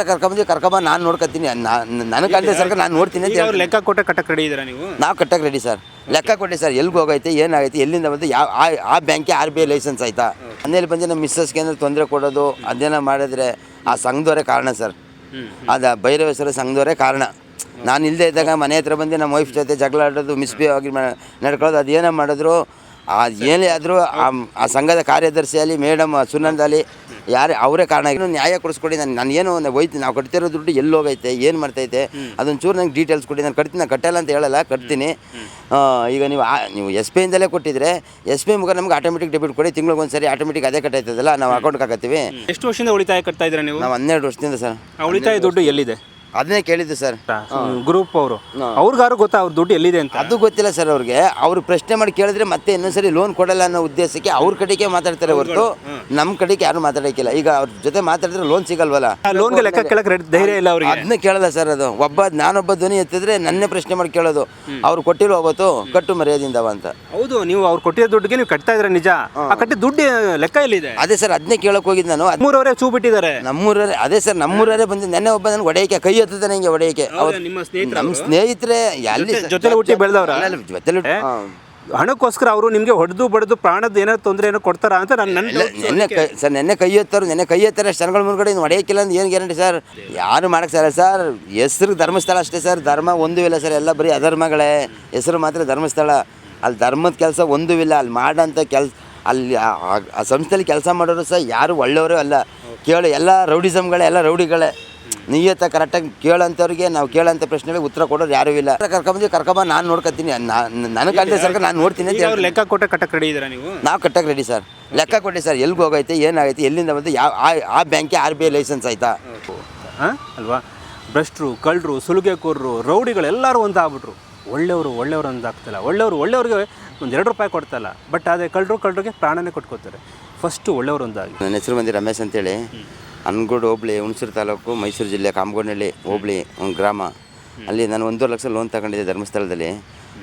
ಕರ್ಕೊಂಬಂದು ಕರ್ಕೊಂಬ ನಾನು ನೋಡ್ಕೊತೀನಿ. ನನಗೆ ಕಾಣ್ತದೆ ಸರ್ಕಾರ ನಾನು ನೋಡ್ತೀನಿ ಅಂತ ಲೆಕ್ಕ ಕೊಟ್ಟೆ ಕಟ್ಟಕ್ಕೆ ರೆಡಿ ಇದ್ದೀರಾ ನೀವು? ನಾವು ಕಟ್ಟಕ್ಕೆ ರೆಡಿ ಸರ್. ಲೆಕ್ಕ ಕೊಟ್ಟೆ ಸರ್ ಎಲ್ಲಿಗೆ ಹೋಗೈತೆ ಏನಾಗೈತೆ ಎಲ್ಲಿಂದ ಬಂದು ಯಾವ ಆ- ಆ ಬ್ಯಾಂಕ್ಗೆ ಆರ್ ಬಿ ಐ ಲೈಸೆನ್ಸ್ ಆಯ್ತಾ? ಮನೇಲಿ ಬಂದು ನಮ್ಮ ಮಿಸ್ಸಸ್ಗೆ ಏನಾದ್ರು ತೊಂದರೆ ಕೊಡೋದು ಅದೇನೋ ಮಾಡಿದ್ರೆ ಆ ಸಂಘದವರೇ ಕಾರಣ ಸರ್. ಅದು ಭೈರವೇಶ್ವರ ಸಂಘದವರೇ ಕಾರಣ. ನಾನು ಇಲ್ಲದೆ ಇದ್ದಾಗ ಮನೆ ಹತ್ರ ಬಂದು ನಮ್ಮ ವೈಫ್ ಜೊತೆ ಜಗಳ ಆಡೋದು ಮಿಸ್ಬಿಹೇವ್ ಆಗಿ ನಡ್ಕೊಳ್ಳೋದು ಅದೇನೋ ಮಾಡಿದ್ರು ಆ ಏನೇ ಆದರೂ ಆ ಸಂಘದ ಕಾರ್ಯದರ್ಶಿ ಅಲ್ಲಿ ಮೇಡಮ್ ಸುನಂದಲ್ಲಿ ಯಾರೇ ಅವರೇ ಕಾರಣ ಇನ್ನು ನ್ಯಾಯ ಕೊಡಿಸ್ಕೊಡಿ ನಾನು ನಾನು ಏನು ಒಂದು ಹೋಯ್ತೀನಿ ನಾವು ಕಟ್ತಿರೋ ದುಡ್ಡು ಎಲ್ಲಿ ಹೋಗೈತೆ ಏನು ಮಾಡ್ತೈತೆ ಅದೊಂದು ಚೂರು ನಂಗೆ ಡೀಟೇಲ್ಸ್ ಕೊಡಿ ನಾನು ಕಟ್ತೀನಿ ನಾನು ಕಟ್ಟಲ್ಲ ಅಂತ ಹೇಳಲ್ಲ ಕಟ್ತೀನಿ. ಈಗ ನೀವು ಆ- ನೀವು ಎಸ್ ಪಿ ಇಂದಲೇ ಕೊಟ್ಟಿದ್ರೆ ಎಸ್ ಪಿ ಮುಖ ನಮ್ಗೆ ಆಟೋಮೆಟಿಕ್ ಡೆಬಿಟ್ ಕೊಡಿ ತಿಂಗಳಿಗೆ ಒಂದು ಸರಿ ಆಟೋಮೆಟಿಕ್ ಅದೇ ಕಟ್ಟಾಯ್ತದಲ್ಲ ನಾವು ಅಕೌಂಟ್ಗೆ ಹಾಕತ್ತೀವಿ. ಎಷ್ಟು ವರ್ಷದಿಂದ ಉಳಿತಾಯ ಕಟ್ತಾ ಇದ್ದೀರಾ ನೀವು? ನಾವು ಹನ್ನೆರಡು ವರ್ಷದಿಂದ ಸರ್. ಉಳಿತಾಯ ದುಡ್ಡು ಎಲ್ಲಿದೆ? ಅದನ್ನೇ ಕೇಳಿದ್ದು ಸರ್. ಗ್ರೂಪ್ ಅವರು. ಅವ್ರಿಗಾರು ಗೊತ್ತಾ ಅವ್ರ ದುಡ್ಡು ಎಲ್ಲಿದೆ ಅಂತ? ಅದು ಗೊತ್ತಿಲ್ಲ ಸರ್ ಅವ್ರಿಗೆ. ಅವ್ರು ಪ್ರಶ್ನೆ ಮಾಡಿ ಕೇಳಿದ್ರೆ ಮತ್ತೆ ಇನ್ನೊಂದ್ಸರಿ ಲೋನ್ ಕೊಡಲ್ಲ ಅನ್ನೋ ಉದ್ದೇಶಕ್ಕೆ ಅವ್ರ ಕಡೆಗೆ ಮಾತಾಡ್ತಾರೆ ಹೊರತು ನಮ್ಮ ಕಡೆಗೆ ಯಾರು ಮಾತಾಡೋಕ್ಕಿಲ್ಲ. ಈಗ ಅವ್ರ ಜೊತೆ ಮಾತಾಡಿದ್ರೆ ಲೋನ್ ಸಿಗಲ್ವಲ್ಲ? ಲೋನ್ ಲೋನ್ಗೆ ಲೆಕ್ಕ ಕೇಳಕ್ಕೆ ರೆಡಿ ಧೈರ್ಯ ಇಲ್ಲ ಅವ್ರಿಗೆ. ಅದನ್ನ ಕೇಳಲ್ಲ ಸರ್ ಅದು. ಒಬ್ಬ ನಾನೊಬ್ಬ ಧ್ವನಿ ಎತ್ತಿದ್ರೆ ನನ್ನೇ ಪ್ರಶ್ನೆ ಮಾಡಿ ಕೇಳೋದು. ಅವ್ರು ಕೊಟ್ಟಿರೋ ಅವತ್ತು ಕಟ್ಟು ಮರ್ಯಾದಿಂದವ ಅಂತ. ಹೌದು ನೀವು ಅವ್ರು ಕೊಟ್ಟಿರೋ ದುಡ್ಡಿಗೆ ನೀವು ಕಟ್ತಾ ಇದ್ರೆ ನಿಜ. ಆ ಕಟ್ಟಿದ ದುಡ್ಡು ಲೆಕ್ಕ ಎಲ್ಲಿದೆ? ಅದೇ ಸರ್ ಅದನ್ನೇ ಕೇಳಕ್ ಹೋಗಿದ್ದು ನಾನು. ನಮ್ಮೂರವರೇ ಮೂರವರೆ ಚೂ ಬಿಟ್ಟಿದ್ದಾರೆ. ನಮ್ಮೂರೇ ಅದೇ ಸರ್ ನಮ್ಮೂರೇ ಬಂದು ನೆನ್ನೆ ಒಬ್ಬ ನನಗೆ ಒಡೆಯಕ್ಕೆ ಕೈ ಎತ್ತಿದ್ದಾನೆ ಹಿಂಗೆ ಹೊಡೆಯಕ್ಕೆ ಹೌದಾ, ನಿಮ್ಮ ಸ್ನೇಹಿತರು ನಮ್ಮ ಸ್ನೇಹಿತರೆ ಎಲ್ಲಿ ಜೊತೆ- ಜೊತೆಲಿ ಹುಟ್ಟಿ ಬೆಳೆದವ್ರ? ಜೊತೆಲಿ ಹಣಕ್ಕೋಸ್ಕರ ಅವರು ನಿಮಗೆ ಹೊಡೆದು ಬಡ್ದು ಪ್ರಾಣದ ಏನೋ ತೊಂದರೆ ಏನೋ ಕೊಡ್ತಾರ ಅಂತ ನಾನು ನನ್ನ ನೆನ್ನೆ ಕೈ ಸರ್ ನೆನ್ನೆ ಕೈ ಎತ್ತಾರು ನೆನ್ನೆ ಕೈ ಎತ್ತಾರೆ ಜನಗಳ ಮುಂದ್ಗಡೆ ಇನ್ನು ಹೊಡೆಯಕ್ಕಿಲ್ಲ ಅಂತ ಏನು ಗ್ಯಾರಂಟಿ ಸರ್? ಯಾರು ಮಾಡಕ್ಕೆ ಸರ್. ಸರ್ ಹೆಸರು ಧರ್ಮಸ್ಥಳ ಅಷ್ಟೇ ಸರ್. ಧರ್ಮ ಒಂದೂ ಇಲ್ಲ ಸರ್. ಎಲ್ಲ ಬರೀ ಅಧರ್ಮಗಳೇ. ಹೆಸರು ಮಾತ್ರ ಧರ್ಮಸ್ಥಳ. ಅಲ್ಲಿ ಧರ್ಮದ ಕೆಲಸ ಒಂದೂ ಇಲ್ಲ. ಅಲ್ಲಿ ಮಾಡೋಂಥ ಕೆಲ್ಸ ಅಲ್ಲಿ ಆ- ಸಂಸ್ಥೆಯಲ್ಲಿ ಕೆಲಸ ಮಾಡೋರು ಸಹ ಯಾರು ಒಳ್ಳೆಯವರು ಅಲ್ಲ. ಕೇಳು ಎಲ್ಲ ರೌಡಿಸಮ್ಗಳೇ ಎಲ್ಲ ರೌಡಿಗಳೇ. ನಿಯತ್ತ ಕರೆಕ್ಟಾಗಿ ಕೇಳೋಂಥವ್ರಿಗೆ ನಾವು ಕೇಳೋಂಥ ಪ್ರಶ್ನೆಗಳಿಗೆ ಉತ್ತರ ಕೊಡೋರು ಯಾರೂ ಇಲ್ಲ. ಕರ್ಕೊಂಬಂದು ಕರ್ಕೊಂಬ ನಾನು ನೋಡ್ಕೊತೀನಿ ನನಗೆ ಕಾಣ್ತದೆ ಸರ್ಕಾರ ನಾನು ನೋಡ್ತೀನಿ ಅಂತ ಲೆಕ್ಕ ಕೊಟ್ಟ ಕಟ್ಟಕ್ಕೆ ರೆಡಿ ಇದ್ದೀರಾ ನೀವು? ನಾವು ಕಟ್ಟಕ್ಕೆ ರೆಡಿ ಸರ್ ಲೆಕ್ಕ ಕೊಡಿ ಸರ್ ಎಲ್ಲಿಗೆ ಹೋಗೈತೆ ಏನಾಗೈತೆ ಎಲ್ಲಿಂದ ಬಂದು ಯಾವ ಆ- ಆ ಬ್ಯಾಂಕ್ಗೆ ಆರ್ ಬಿ ಐ ಲೈಸೆನ್ಸ್ ಆಯ್ತಾ? ಹಾಂ? ಅಲ್ವಾ? ಭ್ರಷ್ಟರು ಕಳ್ಳರು ಸುಲಿಗೆಕೋರರು ರೌಡಿಗಳು ಎಲ್ಲರೂ ಒಂದು ಆಗ್ಬಿಟ್ರು. ಒಳ್ಳೆಯವರು ಒಳ್ಳೆಯವರು ಅಂತ ಆಗ್ತಿಲ್ಲ. ಒಳ್ಳೆಯವರು ಒಳ್ಳೆಯವ್ರಿಗೆ ಒಂದು ಎರಡು ರೂಪಾಯಿ ಕೊಡ್ತಲ್ಲ. ಬಟ್ ಅದೇ ಕಳ್ಳರು ಕಳ್ಳರಿಗೆ ಪ್ರಾಣನೇ ಕೊಟ್ಕೋತಾರೆ. ಫಸ್ಟು ಒಳ್ಳೆಯವರು ಒಂದಾಗಿ. ನನ್ನ ಹೆಸರು ಬಂದು ರಮೇಶ್ ಅಂತೇಳಿ. ಅನ್ಗೋಡು ಹೋಬ್ಳಿ ಹುಣಸೂರು ತಾಲೂಕು ಮೈಸೂರು ಜಿಲ್ಲೆ ಕಾಮಗೋಡಿನಲ್ಲಿ ಹೋಬ್ಳಿ ಒಂದು ಗ್ರಾಮ. ಅಲ್ಲಿ ನಾನು ಒಂದೂವರೆ ಲಕ್ಷ ಲೋನ್ ತಗೊಂಡಿದ್ದೆ ಧರ್ಮಸ್ಥಳದಲ್ಲಿ.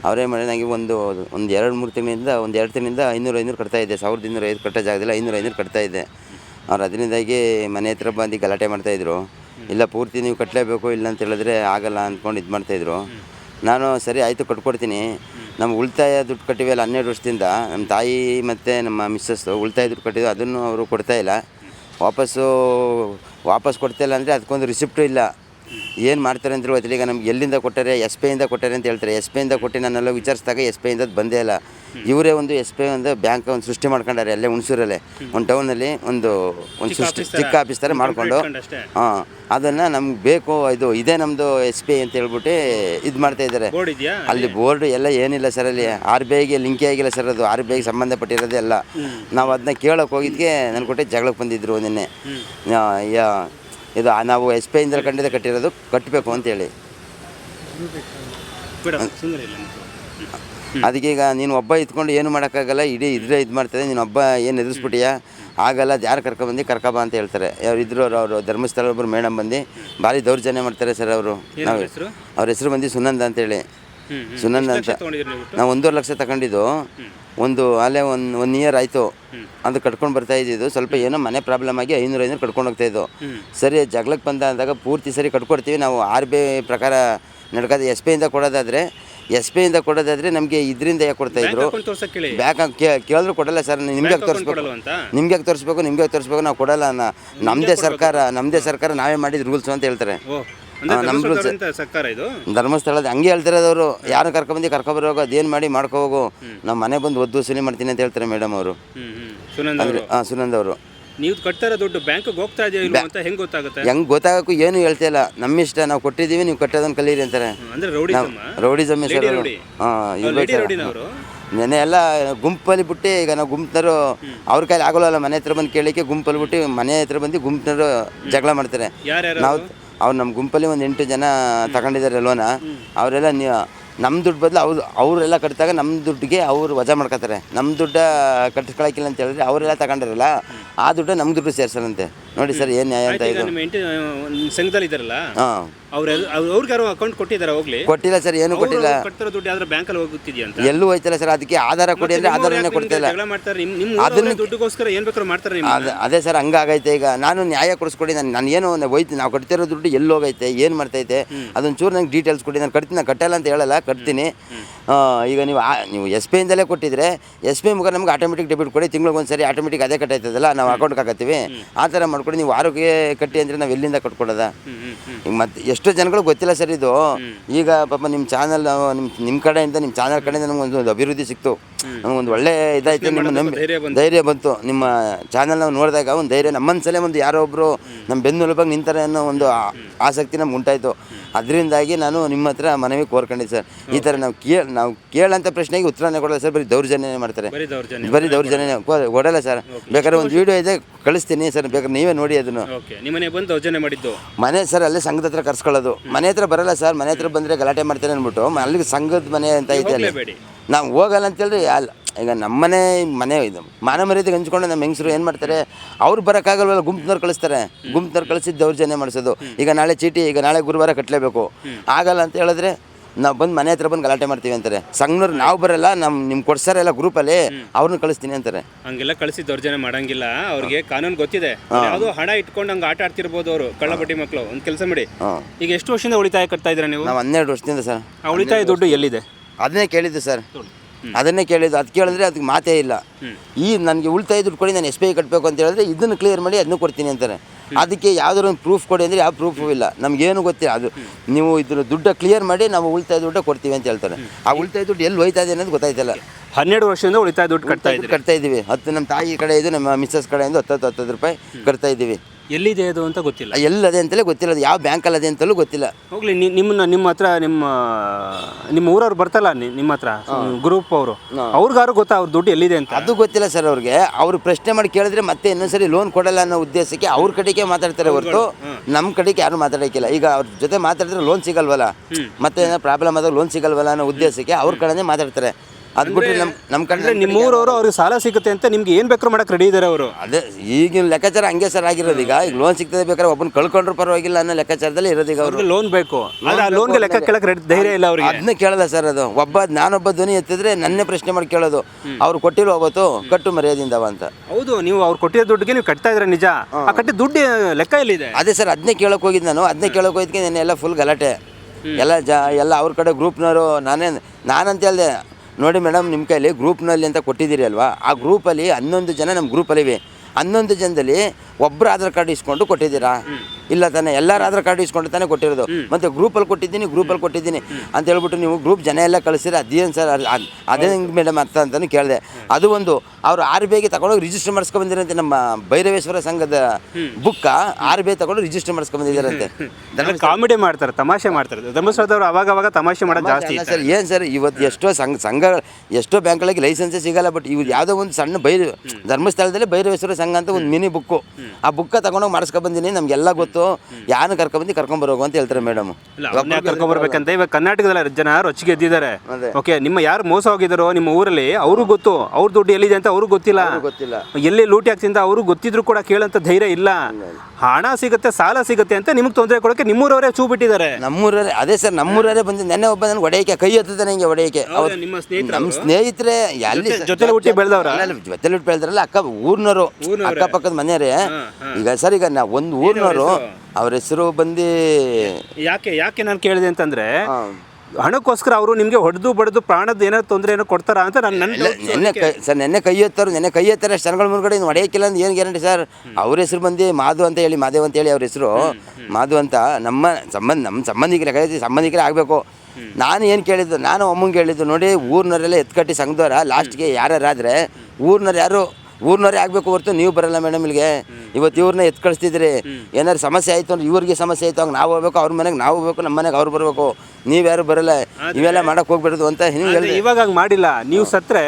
ಅವರೇ ಮಾಡಿ ನನಗೆ ಒಂದು ಒಂದು ಎರಡು, ಮೂರು ತಿಂಗಳಿಂದ, ಒಂದು ಎರಡು ತಿಂಗಳಿಂದ ಐನೂರು ಐನೂರು ಕಟ್ತಾ ಇದ್ದೆ. ಸಾವಿರದ ಇನ್ನೂರು ಐದು ಕಟ್ಟೋ ಜಾಗದಲ್ಲಿ ಐನೂರು ಐನೂರು ಕಟ್ತಾ ಇದ್ದೆ. ಅವ್ರು ಅದರಿಂದಾಗಿ ಮನೆ ಹತ್ರ ಬಂದು ಗಲಾಟೆ ಮಾಡ್ತಾಯಿದ್ರು ಇಲ್ಲ ಪೂರ್ತಿ ನೀವು ಕಟ್ಟಲೇಬೇಕು, ಇಲ್ಲ ಅಂತ ಹೇಳಿದ್ರೆ ಆಗಲ್ಲ ಅಂದ್ಕೊಂಡು ಇದು ಮಾಡ್ತಾಯಿದ್ರು ನಾನು ಸರಿ ಆಯಿತು, ಕಟ್ಕೊಡ್ತೀನಿ. ನಮ್ಮ ಉಳಿತಾಯ ದುಡ್ಡು ಕಟ್ಟಿವಲ್ಲ ಹನ್ನೆರಡು ವರ್ಷದಿಂದ. ನಮ್ಮ ತಾಯಿ ಮತ್ತು ನಮ್ಮ ಮಿಸ್ಸಸ್ಸು ಉಳಿತಾಯ ದುಡ್ಡು ಕಟ್ಟಿದ್ದು ಅದನ್ನು ಅವರು ಕೊಡ್ತಾ ಇಲ್ಲ. ವಾಪಸ್ಸು ವಾಪಸ್ ಕೊಡ್ತಾ ಇಲ್ಲ ಅಂದರೆ ಅದಕ್ಕೊಂದು ರಿಸಿಪ್ಟು ಇಲ್ಲ. ಏನು ಮಾಡ್ತಾರೆ ಅಂದ್ರೆ ಗೊತ್ತಿಲ್ಲ ಈಗ ನಮ್ಗೆ ಎಲ್ಲಿಂದ ಕೊಟ್ಟಾರೆ ಎಸ್ ಪಿ ಇಂದ ಕೊಟ್ಟಾರೆ ಅಂತ ಹೇಳ್ತಾರೆ. ಎಸ್ ಪಿ ಇಂದ ಕೊಟ್ಟು ನಾನೆಲ್ಲ ವಿಚಾರಿಸಿದಾಗ ಎಸ್ ಪಿ ಇಂದ ಬಂದೇ ಇಲ್ಲ. ಇವರೇ ಒಂದು ಎಸ್ ಪಿ ಒಂದು ಬ್ಯಾಂಕ್ ಒಂದು ಸೃಷ್ಟಿ ಮಾಡ್ಕೊಂಡಾರೆ ಅಲ್ಲೇ ಹುಣಸೂರಲ್ಲೇ. ಒಂದು ಟೌನಲ್ಲಿ ಒಂದು ಒಂದು ಸೃಷ್ಟಿ ಚಿಕ್ಕ ಆಫೀಸ್ ಥರ ಮಾಡಿಕೊಂಡು ಹಾಂ ಅದನ್ನು ನಮ್ಗೆ ಬೇಕು ಇದು ಇದೇ ನಮ್ಮದು ಎಸ್ ಪಿ ಅಂತ ಹೇಳ್ಬಿಟ್ಟು ಇದು ಮಾಡ್ತಾ ಇದ್ದಾರೆ. ಅಲ್ಲಿ? ಬೋರ್ಡ್ ಎಲ್ಲ ಏನಿಲ್ಲ ಸರ್ ಅಲ್ಲಿ. ಆರ್ ಬಿ ಐಗೆ ಲಿಂಕೇ ಆಗಿಲ್ಲ ಸರ್ ಅದು. ಆರ್ ಬಿ ಐಗೆ ಸಂಬಂಧಪಟ್ಟಿರೋದೇ ಅಲ್ಲ. ನಾವು ಅದನ್ನ ಕೇಳೋಕೆ ಹೋಗಿದ್ದಕ್ಕೆ ನನ್ನ ಕೊಟ್ಟೆ ಜಗಳಕ್ಕೆ ಬಂದಿದ್ರು ನಿನ್ನೆ. ಇದು ಆ ನಾವು ಎಸ್ ಪಿ ಇಂದ ಕಂಡಿದ್ದ ಕಟ್ಟಿರೋದು ಕಟ್ಟಬೇಕು ಅಂತೇಳಿ ಅದಕ್ಕೀಗ ಅದಕ್ಕೆ ಈಗ ನೀನು ಒಬ್ಬ ಇದ್ಕೊಂಡು ಏನು ಮಾಡೋಕ್ಕಾಗಲ್ಲ ಇಡೀ ಇದ್ರೆ ಇದು ಮಾಡ್ತದೆ ನೀನು ಒಬ್ಬ ಏನು ಎದುರಿಸ್ಬಿಟ್ಟಿಯಾ? ಆಗಲ್ಲ ಅದು ಯಾರು ಕರ್ಕೊಬಂದು ಕರ್ಕೊಬ ಅಂತ ಹೇಳ್ತಾರೆ. ಅವ್ರು ಇದ್ರು ಅವರು ಅವರು ಧರ್ಮಸ್ಥಳ ಒಬ್ಬರು ಮೇಡಮ್ ಬಂದು ಭಾರಿ ದೌರ್ಜನ್ಯ ಮಾಡ್ತಾರೆ ಸರ್ ಅವರು. ನಾವು. ಅವ್ರ ಹೆಸರು ಬಂದು ಸುನಂದ ಅಂತೇಳಿ. ಸುನಂದ ಅಂತ ನೀವು ಒಂದೂವರೆ ಲಕ್ಷ ತಗೊಂಡಿದ್ದು. ಒಂದು ಅಲ್ಲೇ ಒಂದು ಒನ್ ಇಯರ್ ಆಯಿತು. ಅದು ಕಟ್ಕೊಂಡು ಬರ್ತಾ ಇದ್ದಿದ್ದು. ಸ್ವಲ್ಪ ಏನೋ ಮನೆ ಪ್ರಾಬ್ಲಮ್ ಆಗಿ ಐನೂರು ಐನೂರು ಕಟ್ಕೊಂಡು ಹೋಗ್ತಾ ಇದ್ದು. ಸರಿ ಜಗಳಕ್ಕೆ ಬಂದ ಅಂದಾಗ ಪೂರ್ತಿ ಸರಿ ಕಟ್ಕೊಡ್ತೀವಿ. ನಾವು ಆರ್ ಬಿ ಐ ಪ್ರಕಾರ ನಡ್ಕೋದು ಎಸ್ ಪಿ ಇಂದ ಕೊಡೋದಾದರೆ ಎಸ್ ಪಿ ಇಂದ ಕೊಡೋದಾದರೆ ನಮಗೆ ಇದರಿಂದ ಯಾಕೆ ಕೊಡ್ತಾ ಇದ್ರು? ಬ್ಯಾಕ್ ಕೇಳಿದ್ರು ಕೊಡಲ್ಲ ಸರ್. ನಿಮ್ಗೆ ತೋರಿಸ್ಬೇಕು? ನಿಮ್ಗೆ ಯಾಕೆ ತೋರಿಸ್ಬೇಕು? ನಿಮ್ಗೆ ತೋರಿಸ್ಬೇಕು? ನಾವು ಕೊಡಲ್ಲ ನಮ್ಮದೇ ಸರ್ಕಾರ ನಮ್ಮದೇ ಸರ್ಕಾರ ನಾವೇ ಮಾಡಿದ ರೂಲ್ಸ್ ಅಂತ ಹೇಳ್ತಾರೆ. ನಮ್ಮ ಸರ್ಕಾರ ಇದು? ಧರ್ಮಸ್ಥಳದ ಹಂಗೆ ಹೇಳ್ತಿರೋದವರು ಯಾರು ಕರ್ಕೊಬಂದು ಕರ್ಕೊಬರೋಗು ಅದೇನು ಮಾಡಿ ಮಾಡ್ಕೊ ಹೋಗು. ನಮ್ಮ ಮನೆ ಬಂದು ಒದ್ದು ವಸೂಲಿ ಮಾಡ್ತೀನಿ ಅಂತ ಹೇಳ್ತಾರೆ ಮೇಡಮ್ ಅವರು. ಹಾಂ ಸುನಂದ್ ಅವರು? ನೀವು ಕಟ್ತಾರ ದುಡ್ಡು ಬ್ಯಾಂಕ್ಗೆ ಹೋಗ್ತಾ ಇದೆಯಾ ಅಂತ ಹೆಂಗ್ ಗೊತ್ತಾಗುತ್ತೆ? ಹೆಂಗೆ ಗೊತ್ತಾಗಕ್ಕೂ ಏನು ಹೇಳ್ತಾ ಇಲ್ಲ. ನಮ್ಮ ಇಷ್ಟ ನಾವು ಕೊಟ್ಟಿದ್ದೀವಿ ನೀವು ಕಟ್ಟೋದನ್ನ ಕಲೀರಿ ಅಂತಾರೆ. ರೌಡಿಸಮ್ ರೌಡಿ ರೌಡಿ ಜಮೀನ್ ಸರ್? ಹಾಂ ನೆನೆ ಎಲ್ಲ ಗುಂಪಲ್ಲಿ ಬಿಟ್ಟು ಈಗ ನಾವು ಗುಂಪಿನರು ಅವ್ರ ಕೈಲಿ ಆಗೋಲ್ಲ ಮನೆ ಹತ್ರ ಬಂದು ಕೇಳಿಕ್ಕೆ ಗುಂಪಲ್ಲಿ ಬಿಟ್ಟು ಮನೆ ಹತ್ರ ಬಂದು ಗುಂಪಿನರು ಜಗಳ ಮಾಡ್ತಾರೆ. ನಾವು ಅವ್ರು ನಮ್ಮ ಗುಂಪಲ್ಲಿ ಒಂದು ಎಂಟು ಜನ ತಗೊಂಡಿದ್ದಾರೆ ಲೋನ, ಅವರೆಲ್ಲ ನಮ್ಮ ದುಡ್ಡು ಬದಲು ಅವ್ರು ಅವರೆಲ್ಲ ಕಟ್ಟಿದಾಗ ನಮ್ಮ ದುಡ್ಡಿಗೆ ಅವರು ವಜಾ ಮಾಡ್ಕೋತಾರೆ. ನಮ್ಮ ದುಡ್ಡ ಕಟ್ಟಿಸ್ಕೊಳಕ್ಕಿಲ್ಲ ಅಂತ ಹೇಳಿದ್ರೆ ಅವರೆಲ್ಲ ತಗೊಂಡಿರಲ್ಲ, ಆ ದುಡ್ಡು ನಮ್ಮ ದುಡ್ಡು ಸೇರ್ಸರಂತೆ ನೋಡಿ ಸರ್ ಏನು ನ್ಯಾಯ ಅಂತ ಇದೆ. ಸಂಘದಲ್ಲಿ ಇದ್ದಾರಲ್ಲ ಹಾಂ. ಅವ್ರ ಅವ್ರಿಗೆ ಯಾರು ಅಕೌಂಟ್ ಕೊಟ್ಟಿದ್ದಾರೆ ಹೋಗ್ಲಿ? ಕೊಟ್ಟಿಲ್ಲ ಸರ್ ಏನು ಕೊಟ್ಟಿಲ್ಲ. ಕಟ್ಟಿರೋ ದುಡ್ಡು ಯಾವ್ದಾರ ಬ್ಯಾಂಕಲ್ಲಿ ಹೋಗುತ್ತಿದೆಯಾ ಅಂತ? ಎಲ್ಲೂ ಹೋಯ್ತಲ್ಲ ಸರ್ ಅದಕ್ಕೆ ಆಧಾರ ಕೊಡಿ ಅಂದ್ರೆ ಆಧಾರನೇ ಕೊಡ್ತಿಲ್ಲ. ಜಗಳ ಮಾಡ್ತಾರೆ? ನಿಮ್ ನಿಮ್ಮ ಊರವ್ರೇ ದುಡ್ಡುಗೋಸ್ಕರ ಏನ್ ಬೇಕಾದ್ರೂ ಮಾಡ್ತಾರೆ ನಿಮ್ಮ ಅದು ಅದೇ ಸರ್ ಹಂಗಾಗೈತೆ. ಈಗ ನಾನು ನ್ಯಾಯ ಕೊಡಿಸ್ಕೊಡಿ ನಾನು ನಾನು ಏನು ಒಂದು ಹೋಯ್ತು ನಾವು ಕಟ್ತಿರೋ ದುಡ್ಡು ಎಲ್ಲಿ ಹೋಗೈತೆ ಏನು ಮಾಡ್ತೈತೆ ಅದೊಂದು ಚೂರು ನಂಗೆ ಡೀಟೇಲ್ಸ್ ಕೊಡಿ ನಾನು ಕಟ್ತೀನಿ ನಾನು ಕಟ್ಟಲ್ಲ ಅಂತ ಹೇಳಲ್ಲ ಕಟ್ತೀನಿ. ಈಗ ನೀವು ಆ- ನೀವು ಎಸ್ ಬಿ ಇಂದಲೇ ಕೊಟ್ಟಿದ್ರೆ ಎಸ್ ಬಿ ಮುಖ ನಮ್ಗೆ ಆಟೋಮೆಟಿಕ್ ಡೆಬಿಟ್ ಕೊಡಿ ತಿಂಗಳಿಗೆ ಒಂದು ಸರಿ ಆಟೋಮೆಟಿಕ್ ಅದೇ ಕಟ್ಟಾಯ್ತದಲ್ಲ ನಾವು ಅಕೌಂಟ್ಗೆ ಹಾಕತ್ತೀವಿ. ಆ ಥರ ಮಾಡ್ಕೊಡಿ ನೀವು ಆರೋಗ್ಯ ಕಟ್ಟಿ ಅಂದರೆ ನಾವು ಎಲ್ಲಿಂದ ಕಟ್ಕೊಡೋದ? ಈಗ ಮತ್ತೆ ಎಷ್ಟೋ ಜನಗಳು ಗೊತ್ತಿಲ್ಲ ಸರ್ ಇದು. ಈಗ ಪಾಪ ನಿಮ್ಮ ಚಾನಲ್ ನಿಮ್ಮ ನಿಮ್ಮ ಕಡೆಯಿಂದ ನಿಮ್ಮ ಚಾನಲ್ ಕಡೆಯಿಂದ ನಮ್ಗೆ ಒಂದು ಅಭಿವೃದ್ಧಿ ಸಿಕ್ತು. ನಮಗೊಂದು ಒಳ್ಳೆ ಇದಾಯ್ತು ನಿಮ್ಮ ನಂಬಿ ಧೈರ್ಯ ಬಂತು. ನಿಮ್ಮ ಚಾನಲ್ ನಾವು ನೋಡಿದಾಗ ಒಂದು ಧೈರ್ಯ ನಮ್ಮ ಮನಸ್ಸಲ್ಲೇ ಒಂದು ಯಾರೋ ಒಬ್ಬರು ನಮ್ಮ ಬೆನ್ನುಲುಬಾಗಿ ನಿಂತಾರೆ ಅನ್ನೋ ಒಂದು ಆಸಕ್ತಿ ನಮ್ಗೆ ಉಂಟಾಯಿತು. ಅದರಿಂದಾಗಿ ನಾನು ನಿಮ್ಮ ಹತ್ರ ಮನವಿ ಕೋರ್ಕೊಂಡಿದ್ದೆ ಸರ್. ಈ ಥರ ನಾವು ಕೇಳ ನಾವು ಕೇಳಂಥ ಪ್ರಶ್ನೆಗೆ ಉತ್ತರನೇ ಕೊಡಲ್ಲ ಸರ್ ಬರೀ ದೌರ್ಜನ್ಯನೇ ಮಾಡ್ತಾರೆ. ಬರೀ ದೌರ್ಜನ್ಯ ಬರೀ ದೌರ್ಜನ್ಯ ಕೊ- ಕೊಡಲ್ಲ ಸರ್. ಬೇಕಾದ್ರೆ ಒಂದು ವಿಡಿಯೋ ಇದೆ ಕಳಿಸ್ತೀನಿ ಸರ್ ಬೇಕಾದ್ರೆ ನೀವೇ ನೋಡಿ ಅದನ್ನು. ಓಕೆ ನಿಮ್ಮನೆ ಬಂದು ದೌರ್ಜನ್ಯ ಮಾಡಿದ್ದು? ಮನೆ ಸರ್ ಅಲ್ಲೇ ಸಂಘದ ಹತ್ರ ಕರ್ಸ್ಕೊಳ್ಳೋದು. ಮನೆ ಹತ್ರ ಬರಲ್ಲ ಸರ್ ಮನೆ ಹತ್ರ ಬಂದರೆ ಗಲಾಟೆ ಮಾಡ್ತಾರೆ ಅಂದ್ಬಿಟ್ಟು ಮ- ಅಲ್ಲಿಗೆ ಸಂಘದ ಮನೆ ಅಂತ ಇದೆ ಅಲ್ಲಿ. ಹೋಗ್ಲೇಬೇಡಿ. ನಾವು ಹೋಗಲ್ಲ ಅಂತೇಳಿ ಅಲ್ಲ ಈಗ ನಮ್ಮನೆ ಮನೆ ಇದು ಮಾನ ಮರ್ಯಾದೆಗೆ ಹಂಚ್ಕೊಂಡು ನಮ್ಮ ಹೆಂಗಸರು ಏನು ಮಾಡ್ತಾರೆ? ಅವ್ರು ಬರೋಕ್ಕಾಗಲ್ವಲ್ಲ ಗುಂಪಿನವ್ರು ಕಳಿಸ್ತಾರೆ. ಗುಂಪಿನವ್ರು ಕಳಿಸಿದ್ದು ದೌರ್ಜನ್ಯ ಮಾಡಿಸೋದು. ಈಗ ನಾಳೆ ಚೀಟಿ ಈಗ ನಾಳೆ ಗುರುವಾರ ಕಟ್ಟಲೇಬೇಕು ಆಗಲ್ಲ ಅಂತ ಹೇಳಿದ್ರೆ ನಾವು ಬಂದು ಮನೆ ಹತ್ರ ಬಂದು ಗಲಾಟೆ ಮಾಡ್ತೀವಿ ಅಂತಾರೆ. ಸಂಘನವ್ರು ನಾವು ಬರಲ್ಲ ನಮ್ಮ ನಿಮ್ಗೆ ಕೊಡ್ಸಾರ ಎಲ್ಲ ಗ್ರೂಪಲ್ಲಿ ಅವ್ರನ್ನ ಕಳಿಸ್ತೀನಿ ಅಂತಾರೆ. ಹಂಗೆಲ್ಲ ಕಳಿಸಿ ದೌರ್ಜನ್ಯ ಮಾಡಂಗಿಲ್ಲ. ಅವ್ರಿಗೆ ಕಾನೂನು ಗೊತ್ತಿದೆ. ಅದು ಹಣ ಇಟ್ಕೊಂಡು ಹಂಗೆ ಆಟ ಆಡ್ತಿರ್ಬೋದು ಅವರು ಕಳ್ಳಬಟ್ಟಿ ಮಕ್ಕಳು ಒಂದು ಕೆಲಸ ಮಾಡಿ. ಈಗ ಎಷ್ಟು ವರ್ಷದಿಂದ ಉಳಿತಾಯ ಕಟ್ತಾ ಇದ್ದೀರಾ ನೀವು? ನಾವು ಹನ್ನೆರಡು ವರ್ಷದಿಂದ ಸರ್. ಆ ಉಳಿತಾಯ ದುಡ್ಡು ಎಲ್ಲಿದೆ? ಅದನ್ನೇ ಕೇಳಿದ್ದು ಸರ್. ಅದನ್ನೇ ಕೇಳಿದ್ದು. ಅದು ಕೇಳಿದ್ರೆ ಅದಕ್ಕೆ ಮಾತೇ ಇಲ್ಲ. ಈ ನನಗೆ ಉಳಿತಾಯ ದುಡ್ಡು ಕೊಡಿ ನಾನು ಎಸ್ ಬಿ ಐ ಕಟ್ಟಬೇಕು ಅಂತ ಹೇಳಿದ್ರೆ ಇದನ್ನು ಕ್ಲಿಯರ್ ಮಾಡಿ ಅದನ್ನು ಕೊಡ್ತೀನಿ ಅಂತಾರೆ. ಅದಕ್ಕೆ ಯಾವುದಾದ್ರು ಒಂದು ಪ್ರೂಫ್ ಕೊಡಿ ಅಂದರೆ ಯಾವ ಪ್ರೂಫು ಇಲ್ಲ. ನಮಗೇನು ಗೊತ್ತಿಲ್ಲ. ಅದು ನೀವು ಇದ್ರ ದುಡ್ಡು ಕ್ಲಿಯರ್ ಮಾಡಿ ನಾವು ಉಳಿತಾಯ ದುಡ್ಡು ಕೊಡ್ತೀವಿ ಅಂತ ಹೇಳ್ತಾರೆ. ಆ ಉಳಿತಾಯ ದುಡ್ಡು ಎಲ್ಲಿ ಹೋಯ್ತಾ ಇದೆ ಅನ್ನೋದು ಗೊತ್ತಾಯ್ತಲ್ಲ. ಹನ್ನೆರಡು ವರ್ಷದಿಂದ ಉಳಿತಾಯ ದುಡ್ಡು ಕಟ್ತಾ ಇದ್ದೀವಿ ಕಟ್ತಾ ಇದ್ದೀವಿ. ಹತ್ತು ನಮ್ಮ ತಾಯಿ ಕಡೆ ಇದು ನಮ್ಮ ಮಿಸ್ಸಸ್ ಕಡೆಯಿಂದ ಹತ್ತು ಹತ್ತು ಹತ್ತು ರೂಪಾಯಿ ಕಟ್ತಾ ಇದ್ದೀವಿ. ಎಲ್ಲಿದೆ ಅದು ಅಂತ ಗೊತ್ತಿಲ್ಲ. ಎಲ್ಲದೆ ಅಂತಲೇ ಗೊತ್ತಿಲ್ಲ ಅದು ಯಾವ ಬ್ಯಾಂಕಲ್ಲಿ ಅದೇ ಅಂತಲೂ ಗೊತ್ತಿಲ್ಲ. ಹೋಗ್ಲಿ ನಿ- ನಿಮ್ಮನ್ನ ನಿಮ್ಮ ಹತ್ರ ನಿಮ್ಮ ನಿಮ್ಮ ಊರವ್ರು ಬರ್ತಲ್ಲ ನಿ- ನಿಮ್ಮ ಹತ್ರ ಗ್ರೂಪ್ ಅವರು. ಅವ್ರಿಗಾರು ಗೊತ್ತಾ ಅವ್ರ ದುಡ್ಡು ಎಲ್ಲಿದೆ ಅಂತ? ಅದು ಗೊತ್ತಿಲ್ಲ ಸರ್ ಅವ್ರಿಗೆ. ಅವ್ರು ಪ್ರಶ್ನೆ ಮಾಡಿ ಕೇಳಿದ್ರೆ ಮತ್ತೆ ಇನ್ನೊಂದ್ಸರಿ ಲೋನ್ ಕೊಡಲ್ಲ ಅನ್ನೋ ಉದ್ದೇಶಕ್ಕೆ ಅವ್ರ ಕಡೆಗೆ ಮಾತಾಡ್ತಾರೆ ಹೊರತು ನಮ್ಮ ಕಡೆಗೆ ಯಾರು ಮಾತಾಡೋಕ್ಕಿಲ್ಲ. ಈಗ ಅವ್ರ ಜೊತೆ ಮಾತಾಡಿದ್ರೆ ಲೋನ್ ಸಿಗಲ್ವಲ್ಲ? ಮತ್ತೆ ಏನೋ ಪ್ರಾಬ್ಲಮ್ ಆದಾಗ ಲೋನ್ ಸಿಗಲ್ವಲ್ಲ ಅನ್ನೋ ಉದ್ದೇಶಕ್ಕೆ ಅವ್ರ ಕಡೆನೇ ಮಾತಾಡ್ತಾರೆ. ಅದು ಬಿಟ್ಟರೆ ನಮ್ಮ ನಮ್ಮ ಅಂದ್ರೆ ಕಡೆ ನಿಮ್ಮ ಊರವರು ಅವ್ರಿಗೆ ಸಾಲ ಸಿಗುತ್ತೆ ಅಂತ ನಿಮ್ಗೆ ಏನು ಬೇಕಾದ್ರೂ ಮಾಡಕ್ಕೆ ರೆಡಿ ಇದ್ದಾರೆ ಅವರು. ಅದೇ ಈಗಿನ ಲೆಕ್ಕಾಚಾರ ಹಂಗೆ ಸರ್ ಆಗಿರೋದು ಈಗ. ಈಗ ಲೋನ್ ಸಿಗ್ತದೆ ಬೇಕಾದ್ರೆ ಒಬ್ಬನ ಕಳ್ಕೊಂಡ್ರು ಪರವಾಗಿಲ್ಲ ಅನ್ನೋ ಲೆಕ್ಕಾಚಾರದಲ್ಲಿ ಇರೋದು ಈಗ ಅವರು. ಅವ್ರಿಗೆ ಲೋನ್ ಬೇಕು ಆ ಲೋನ್ಗೆ ಲೆಕ್ಕ ಕೇಳಕ್ಕೆ ರೆಡಿ ಧೈರ್ಯ ಇಲ್ಲ ಅವ್ರಿಗೆ. ಅದನ್ನ ಕೇಳಲ್ಲ ಸರ್ ಅದು. ಒಬ್ಬ ನಾನೊಬ್ಬ ಧ್ವನಿ ಎತ್ತಿದ್ರೆ ನನ್ನೇ ಪ್ರಶ್ನೆ ಮಾಡಿ ಕೇಳೋದು. ಅವ್ರು ಕೊಟ್ಟಿರೋ ಅವತ್ತು ಕಟ್ಟು ಮರ್ಯಾದಿಂದವ ಅಂತ. ಹೌದು ನೀವು ಅವ್ರು ಕೊಟ್ಟಿರೋ ದುಡ್ಡಿಗೆ ನೀವು ಕಟ್ತಾ ಇದ್ರೆ ನಿಜ. ಆ ಕಟ್ಟಿ ದುಡ್ಡು ಲೆಕ್ಕ ಎಲ್ಲಿದೆ? ಅದೇ ಸರ್ ಅದನ್ನೇ ಕೇಳೋಕೆ ಹೋಗಿದ್ದು ನಾನು. ಅದನ್ನೇ ಕೇಳೋಕೆ ಹೋಗಿದ್ಕೆ ನೆನ್ನೆ ಎಲ್ಲ ಫುಲ್ ಗಲಾಟೆ. ಎಲ್ಲ ಜ ಎಲ್ಲ ಅವ್ರ ಕಡೆ ಗ್ರೂಪ್ನವರು ನಾನೇ ನಾನಂತ ಹೇಳ್ದೆ ನೋಡಿ ಮೇಡಮ್, ನಿಮ್ಮ ಕೈಲಿ ಗ್ರೂಪ್ನಲ್ಲಿ ಅಂತ ಕೊಟ್ಟಿದ್ದೀರಿ ಅಲ್ವಾ? ಆ ಗ್ರೂಪಲ್ಲಿ ಹನ್ನೊಂದು ಜನ ನಮ್ಮ ಗ್ರೂಪಲ್ಲಿವೆ. ಹನ್ನೊಂದು ಜನದಲ್ಲಿ ಒಬ್ಬರು ಆಧಾರ್ ಕಾರ್ಡ್ ಇಸ್ಕೊಂಡು ಕೊಟ್ಟಿದ್ದೀರಾ? ಇಲ್ಲ ತಾನೆ ಎಲ್ಲರ ಆಧಾರ್ ಕಾರ್ಡ್ ಇಸ್ಕೊಂಡು ತಾನೇ ಕೊಟ್ಟಿರೋದು. ಮತ್ತೆ ಗ್ರೂಪಲ್ಲಿ ಕೊಟ್ಟಿದ್ದೀನಿ ಗ್ರೂಪಲ್ಲಿ ಕೊಟ್ಟಿದ್ದೀನಿ. ಅಂತ ಹೇಳ್ಬಿಟ್ಟು ನೀವು ಗ್ರೂಪ್ ಜನ ಎಲ್ಲ ಕಳಿಸಿದ್ರೆ ಅದೇನು ಸರ್ ಅದ್- ಮೇಡಮ್ ಅರ್ಥ ಅಂತಲೂ ಕೇಳಿದೆ. ಅದು ಒಂದು ಅವರು ಆರ್ ಬಿ ಐಗೆ ತಗೊಂಡೋಗಿ ರಿಜಿಸ್ಟರ್ ಮಾಡಿಸ್ಕೊಂಡಿರಂತೆ ನಮ್ಮ ಭೈರವೇಶ್ವರ ಸಂಘದ ಬುಕ್ಕ ಆರ್ ಬಿ ಐ ತಗೊಂಡು ರಿಜಿಸ್ಟರ್ ಮಾಡಿಸ್ಕೊಂಬಂದಿದ್ದಾರಂತೆ ಕಾಮಿಡಿ ಮಾಡ್ತಾರೆ ತಮಾಷೆ ಮಾಡ್ತಾರೆ. ಧರ್ಮಸ್ಥಳದವ್ರು ಅವಾಗ ಅವಾಗ ತಮಾಷೆ ಮಾಡೋದು ಜಾಸ್ತಿ ಸರ್ ಏನು ಸರ್ ಇವತ್ತು ಎಷ್ಟೋ ಸಂಘ ಸಂಘ ಎಷ್ಟೋ ಬ್ಯಾಂಕ್ಗಳಿಗೆ ಲೈಸೆನ್ಸೇ ಸಿಗಲ್ಲ ಬಟ್ ಇವ್ರು ಯಾವುದೋ ಒಂದು ಸಣ್ಣ ಬೈರ ಧರ್ಮಸ್ಥಳದಲ್ಲಿ ಭೈರವೇಶ್ವರ ಸಂಘ ಅಂತ ಒಂದು ಮಿನಿ ಬುಕ್ಕು ಆ ಬುಕ್ಕ ತಗೊಂಡೋಗಿ ಮಾಡಿಸ್ಕೊಂಡ್ಬಂದಿನಿ ನಮಗೆಲ್ಲ ಗೊತ್ತು. ಯಾರನ್ನ ಕರ್ಕೊಂಡ್ಬಂದು ಕರ್ಕೊಂಬರೋಗು ಅಂತ ಹೇಳ್ತಾರೆ ಮೇಡಮ್ ಕರ್ಕೊಂಬರ್ಬೇಕಂತ ಇವಾಗ ಕರ್ನಾಟಕದಲ್ಲಿ ಜನ ರೊಚ್ಚಿಗೆ ಎದ್ದಿದ್ದಾರೆ. ಓಕೆ ನಿಮ್ಮ ಯಾರು ಮೋಸ ಹೋಗಿದಾರೋ ನಿಮ್ಮ ಊರಲ್ಲಿ ಅವ್ರಿಗೂ ಗೊತ್ತು ಅವ್ರ ದುಡ್ಡು ಎಲ್ಲಿದೆ ಅಂತ ಅವ್ರಿಗೂ ಗೊತ್ತಿಲ್ಲ. ಗೊತ್ತಿಲ್ಲ. ಎಲ್ಲಿ ಲೂಟಿ ಆಗ್ತಿಂದ ಅವರು ಗೊತ್ತಿದ್ರು ಕೂಡ ಕೇಳಂತ ಧೈರ್ಯ ಇಲ್ಲ. ಹಣ ಸಿಗುತ್ತೆ ಸಾಲ ಸಿಗುತ್ತೆ ಅಂತ ನಿಮ್ಗೆ ತೊಂದರೆ ಕೊಡೋಕೆ ನಿಮ್ಮೂರವರೇ ಚೂ ಬಿಟ್ಟಿದ್ದಾರೆ. ನಮ್ಮೂರಲ್ಲೇ ಅದೇ ಸರ್ ನಮ್ಮೂರಲ್ಲೇ ಬಂದು ನೆನ್ನೆ ಒಬ್ಬ ನನಗೆ ಒಡೆಯಕ್ಕೆ ಕೈ ಹತ್ತದೆ ಹಿಂಗೆ ಒಡೆಯಕ್ಕೆ ನಿಮ್ಮ ಸ್ನೇಹಿತರು ನಮ್ಮ ಸ್ನೇಹಿತರೆ ಎಲ್ಲಿ ಜೊತೆ- ಜೊತೆಲಿ ಹುಟ್ಟಿ ಬೆಳೆದವ್ರ? ಜೊತೆ ಹುಟ್ಟಿ ಬೆಳೆದ್ರಲ್ಲ ಅಕ್ಕ ಊರ್ನವರು ಅಕ್ಕಪಕ್ಕದ ಮನೆಯವರೇ. ಈಗ ಸರ್ ಈಗ ನಾ ಒಂದು ಊರ್ನವರು ಅವ್ರ ಹೆಸರು ಬಂದು ಯಾಕೆ ಯಾಕೆ ನಾನು ಕೇಳಿದೆ ಅಂತಂದ್ರೆ ಹಣಕ್ಕೋಸ್ಕರ ಅವರು ನಿಮಗೆ ಹೊಡೆದು ಬಡ್ದು ಪ್ರಾಣದ ಏನೋ ತೊಂದರೆ ಏನೋ ಕೊಡ್ತಾರ ಅಂತ ನಾನು ನನ್ನ ನೆನ್ನೆ ಕೈ ಸರ್ ನೆನ್ನೆ ಕೈ ಎತ್ತರು ನೆನ್ನೆ ಕೈ ಎತ್ತಾರೆ ಜನಗಳ ಮುಂದ್ಗಡೆ ಇನ್ನು ಹೊಡೆಯಕ್ಕಿಲ್ಲ ಅಂತ ಏನು ಗ್ಯಾರಂಟಿ ಸರ್? ಅವ್ರ ಹೆಸರು ಬಂದು ಮಾಧು ಅಂತ ಹೇಳಿ ಮಾದೇವ್ ಅಂತ ಹೇಳಿ ಅವ್ರ ಹೆಸರು. ಮಾಧು ಅಂತ ನಮ್ಮ ಸಂಬಂಧ ನಮ್ಮ ಸಂಬಂಧಿಕರೇ ಕೈ ಸಂಬಂಧಿಕರೇ ಆಗಬೇಕು. ನಾನು ಏನು ಕೇಳಿದ್ದು ನಾನು ಅಮ್ಮಂಗೆ ಹೇಳಿದ್ದು ನೋಡಿ ಊರ್ನವರೆಲ್ಲ ಎತ್ಕಟ್ಟಿ ಸಂಘದವ್ರ ಲಾಸ್ಟ್ಗೆ ಯಾರ್ಯಾರಾದರೆ ಊರ್ನವ್ರು ಯಾರು ಊರಿನವರೇ ಆಗಬೇಕು ಹೊರ್ತು ನೀವು ಬರಲ್ಲ ಮೇಡಮ್ ಇಲ್ಲಿಗೆ. ಇವತ್ತು ಇವ್ರನ್ನ ಎತ್ ಕಳಿಸ್ತಿದ್ರಿ ಏನಾರು ಸಮಸ್ಯೆ ಆಯ್ತು ಅಂದ್ರೆ ಇವ್ರಿಗೆ ಸಮಸ್ಯೆ ಆಯ್ತು ಹಂಗೆ ನಾವು ಹೋಗ್ಬೇಕು ಅವ್ರ ಮನೆಗೆ ನಾವು ಹೋಗ್ಬೇಕು ನಮ್ಮ ಮನೆಗೆ ಅವ್ರು ಬರಬೇಕು. ನೀವ್ಯಾರು ಬರಲ್ಲ. ಇವೆಲ್ಲ ಮಾಡಕ್ಕೆ ಹೋಗ್ಬಿಡೋದು ಅಂತ ಹಿಂಗೆ ಇವಾಗ ಹಂಗೆ ಮಾಡಿಲ್ಲ. ನೀವು ಸತ್ರೆ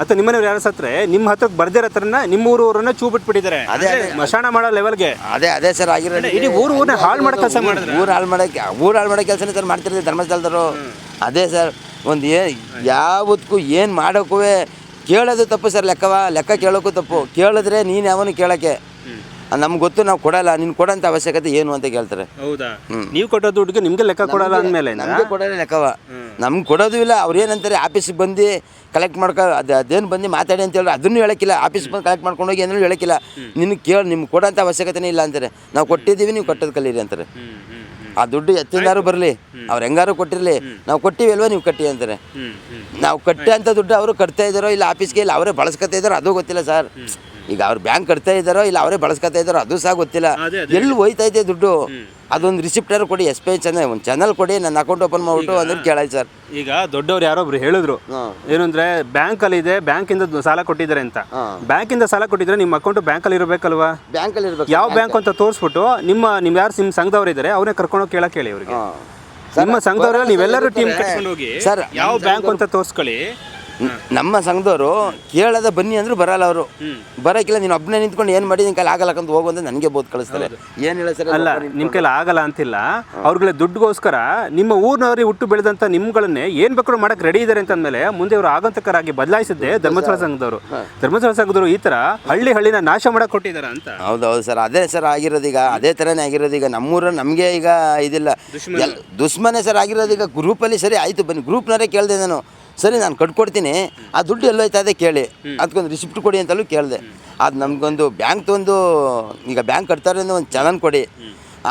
ಅಥವಾ ನಿಮ್ಮನೆಯವ್ರು ಯಾರು ಸತ್ರೆ ನಿಮ್ಮ ಹತ್ರಕ್ಕೆ ಬರ್ದಿರ ಹತ್ರನ ನಿಮ್ಮ ಊರನ್ನ ಚೂ ಬಿಟ್ಬಿಟ್ಟಿದ್ದಾರೆ ಅದೇ, ಮಶಾಣ ಮಾಡೋ ಲೆವೆಲ್ಗೆ ಅದೇ ಅದೇ ಸರ್ ಆಗಿರೋದು. ಇಡೀ ಊರು ಊರನ್ನ ಹಾಳು ಮಾಡೋ ಕೆಲಸ ಮಾಡಿದ್ರೆ? ಊರು ಹಾಳು ಮಾಡೋಕ್ಕೆ ಊರು ಹಾಳು ಮಾಡೋ ಕೆಲಸನೇ ಸರ್ ಮಾಡ್ತಿರ್ತೀವಿ ಧರ್ಮಸ್ಥಳದವರು. ಅದೇ ಸರ್ ಒಂದು ಏನು ಯಾವತ್ತಕ್ಕೂ ಏನು ಮಾಡೋಕ್ಕೂ ಕೇಳೋದು ತಪ್ಪು ಸರ್ ಲೆಕ್ಕವ ಲೆಕ್ಕ ಕೇಳೋಕ್ಕೂ ತಪ್ಪು. ಕೇಳಿದ್ರೆ ನೀನು ಯಾವನು ಕೇಳೋಕ್ಕೆ? ನಮ್ಗೆ ಗೊತ್ತು ನಾವು ಕೊಡಲ್ಲ ನೀನು ಕೊಡೋಂಥ ಅವಶ್ಯಕತೆ ಏನು ಅಂತ ಕೇಳ್ತಾರೆ. ಹೌದಾ? ನೀವು ಕೊಟ್ಟೋ ದುಡ್ಡಿಗೆ ನಿಮಗೆ ಲೆಕ್ಕ ಕೊಡಲ್ಲ ಅಂದಮೇಲೆ ನಮಗೆ ಕೊಡೋದೇ ಲೆಕ್ಕವ. ನಮ್ಗೆ ಕೊಡೋದು ಇಲ್ಲ ಅವ್ರು ಏನಂತಾರೆ ಆಫೀಸಿಗೆ ಬಂದು ಕಲೆಕ್ಟ್ ಮಾಡ್ಕೊ ಅದು ಅದೇನು ಬಂದು ಮಾತಾಡಿ ಅಂತ ಹೇಳಿ ಅದನ್ನು ಹೇಳಕ್ಕಿಲ್ಲ ಆಫೀಸ್ ಬಂದು ಕಲೆಕ್ಟ್ ಮಾಡ್ಕೊಂಡು ಹೋಗಿ ಏನೂ ಹೇಳಕ್ಕಿಲ್ಲ. ನಿನಗೆ ಕೇಳಿ ನಿಮ್ಗೆ ಕೊಡೋಂಥ ಅವಶ್ಯಕತೆನೇ ಇಲ್ಲ ಅಂತಾರೆ. ನಾವು ಕೊಟ್ಟಿದ್ದೀವಿ ನೀವು ಕಟ್ಟೋದು ಕಲೀರಿ ಅಂತಾರೆ. ಆ ದುಡ್ಡು ಎತ್ತಿಂದಾರು ಬರಲಿ ಅವ್ರು ಹೆಂಗಾರು ಕೊಟ್ಟಿರಲಿ. ನಾವು ಕೊಟ್ಟಿವಿ ಅಲ್ವಾ ನೀವು ಕಟ್ಟಿ ಅಂತಾರೆ. ನಾವು ಕಟ್ಟಿ ಅಂತ ದುಡ್ಡು ಅವರು ಕಟ್ತಾ ಇದ್ದಾರೋ ಇಲ್ಲ ಆಫೀಸ್ಗೆ ಇಲ್ಲ ಅವರೇ ಬಳಸ್ಕೊತಾ ಇದ್ದಾರೋ ಅದು ಗೊತ್ತಿಲ್ಲ ಸರ್. ಈಗ ಅವ್ರು ಬ್ಯಾಂಕ್ ಕಟ್ತಾ ಇದ್ದಾರೋ ಇಲ್ಲ ಅವರೇ ಬಳಸ್ಕೊತಾ ಇದ್ದಾರೋ ಅದು ಸಹ ಗೊತ್ತಿಲ್ಲ. ಎಲ್ಲಿ ಹೋಯ್ತಾ ಇದೆ ದುಡ್ಡು? ಅದೊಂದು ರಿಸಿಪ್ಟರ್ ಕೊಡಿ ಎಸ್ ಪಿ ಐ ಚಾನಲ್ ಒಂದು ಚಾನಲ್ ಕೊಡಿ ನನ್ನ ಅಕೌಂಟ್ ಓಪನ್ ಮಾಡ್ಬಿಟ್ಟು ಅಂದ್ರೆ ಕೇಳಾಯ್ತು ಸರ್ ಈಗ ದೊಡ್ಡವ್ರು ಯಾರೊಬ್ರು ಹೇಳಿದ್ರು ಏನಂದ್ರೆ ಏನು ಅಂದ್ರೆ ಬ್ಯಾಂಕ್ ಅಲ್ಲಿ ಇದೆ ಬ್ಯಾಂಕಿಂದ ಸಾಲ ಕೊಟ್ಟಿದ್ದಾರೆ ಅಂತ. ಬ್ಯಾಂಕ್ ಬ್ಯಾಂಕಿಂದ ಸಾಲ ಕೊಟ್ಟಿದ್ರೆ ನಿಮ್ಮ ಅಕೌಂಟ್ ಬ್ಯಾಂಕ್ ಅಲ್ಲಿ ಇರಬೇಕಲ್ವಾ? ಬ್ಯಾಂಕಲ್ಲಿ ಇರಬೇಕು ಯಾವ ಬ್ಯಾಂಕ್ ಅಂತ ತೋರಿಸ್ಬಿಟ್ಟು ನಿಮ್ಮ ನಿಮ್ ಯಾರು ನಿಮ್ಮ ಸಂಘದವ್ರು ಇದ್ದಾರೆ ಅವ್ರನ್ನೇ ಕರ್ಕೊಂಡು ಕೇಳಕ್ ಹೇಳಿ ಅವ್ರಿಗೆ ನಿಮ್ಮ ಸಂಘದವ್ರಲ್ಲಿ ನೀವೆಲ್ಲರೂ ಟೀಮ್ ಕಟ್ಕೊಂಡು ಹೋಗಿ ಸರ್, ಯಾವ ಬ್ಯಾಂಕ್ ಅಂತ ತೋರಿಸ್ಕೊಳ್ಳಿ. ನಮ್ಮ ಸಂಘದವರು ಕೇಳದ ಬನ್ನಿ ಅಂದ್ರು ಬರಲ್ಲ ಅವರು. ಬರೋಕ್ಕಿಲ್ಲ ನೀನು ಒಬ್ಬನೇ ನಿಂತ್ಕೊಂಡು ಏನು ಮಾಡಿ ನಿನ್ ಕೈಲಿ ಆಗಲ್ಲ ಅಂತ ಹೋಗು ಅಂತ ನನಗೆ ಬೋದ್ ಕಳಿಸ್ತಾರೆ ಏನು ಹೇಳ ಸರ್ ಅಲ್ಲ ನಿಮ್ ಕೈಲಿ ಆಗಲ್ಲ ಅಂತಿಲ್ಲ. ಅವ್ರಗಳ ದುಡ್ಡುಗೋಸ್ಕರ ನಿಮ್ಮ ಊರಿನವ್ರಿಗೆ ಹುಟ್ಟು ಬೆಳೆದಂತ ನಿಮ್ಗಳನ್ನೇ ಏನ್ ಬೇಕಾದ್ರೂ ಮಾಡಕ್ ರೆಡಿ ಇದಾರೆ ಅಂತ ಅಂದ್ಮೇಲೆ ಮುಂದೆ ಅವರು ಆಗಂತಕರಾಗಿ ಬದಲಾಯಿಸಿದ್ದೆ ಧರ್ಮಸ್ಥಳ ಸಂಘದವರು. ಧರ್ಮಸ್ಥಳ ಸಂಘದವರು ಈ ತರ ಹಳ್ಳಿ ಹಳ್ಳಿನ ನಾಶ ಮಾಡಕ್ ಕೊಟ್ಟಿದ್ದಾರೆ ಅಂತ. ಹೌದೌದು ಸರ್ ಅದೇ ಸರ್ ಆಗಿರೋದು ಈಗ ಅದೇ ಥರನೇ ಆಗಿರೋದು ಈಗ. ನಮ್ಮೂರ ನಮಗೆ ಈಗ ಇದಿಲ್ಲ. ದುಶ್ಮನೆ. ಸರ್ ಆಗಿರೋದು ಈಗ ಗ್ರೂಪಲ್ಲಿ ಸರಿ ಆಯ್ತು ಬನ್ನಿ. ಗ್ರೂಪ್ನವರೇ ಕೇಳಿದೆ ನಾನು. ಸರಿ ನಾನು ಕಟ್ಕೊಡ್ತೀನಿ. ಆ ದುಡ್ಡು ಎಲ್ಲೋಯ್ತಾ ಇದೆ ಕೇಳಿ. ಅದಕ್ಕೊಂದು ರಿಸಿಪ್ಟ್ ಕೊಡಿ ಅಂತಲೂ ಕೇಳಿದೆ. ಅದು ನಮಗೊಂದು ಬ್ಯಾಂಕ್ ಒಂದು ಈಗ ಬ್ಯಾಂಕ್ ಕಟ್ತಾರೆ ಒಂದು ಚಲನ್ ಕೊಡಿ.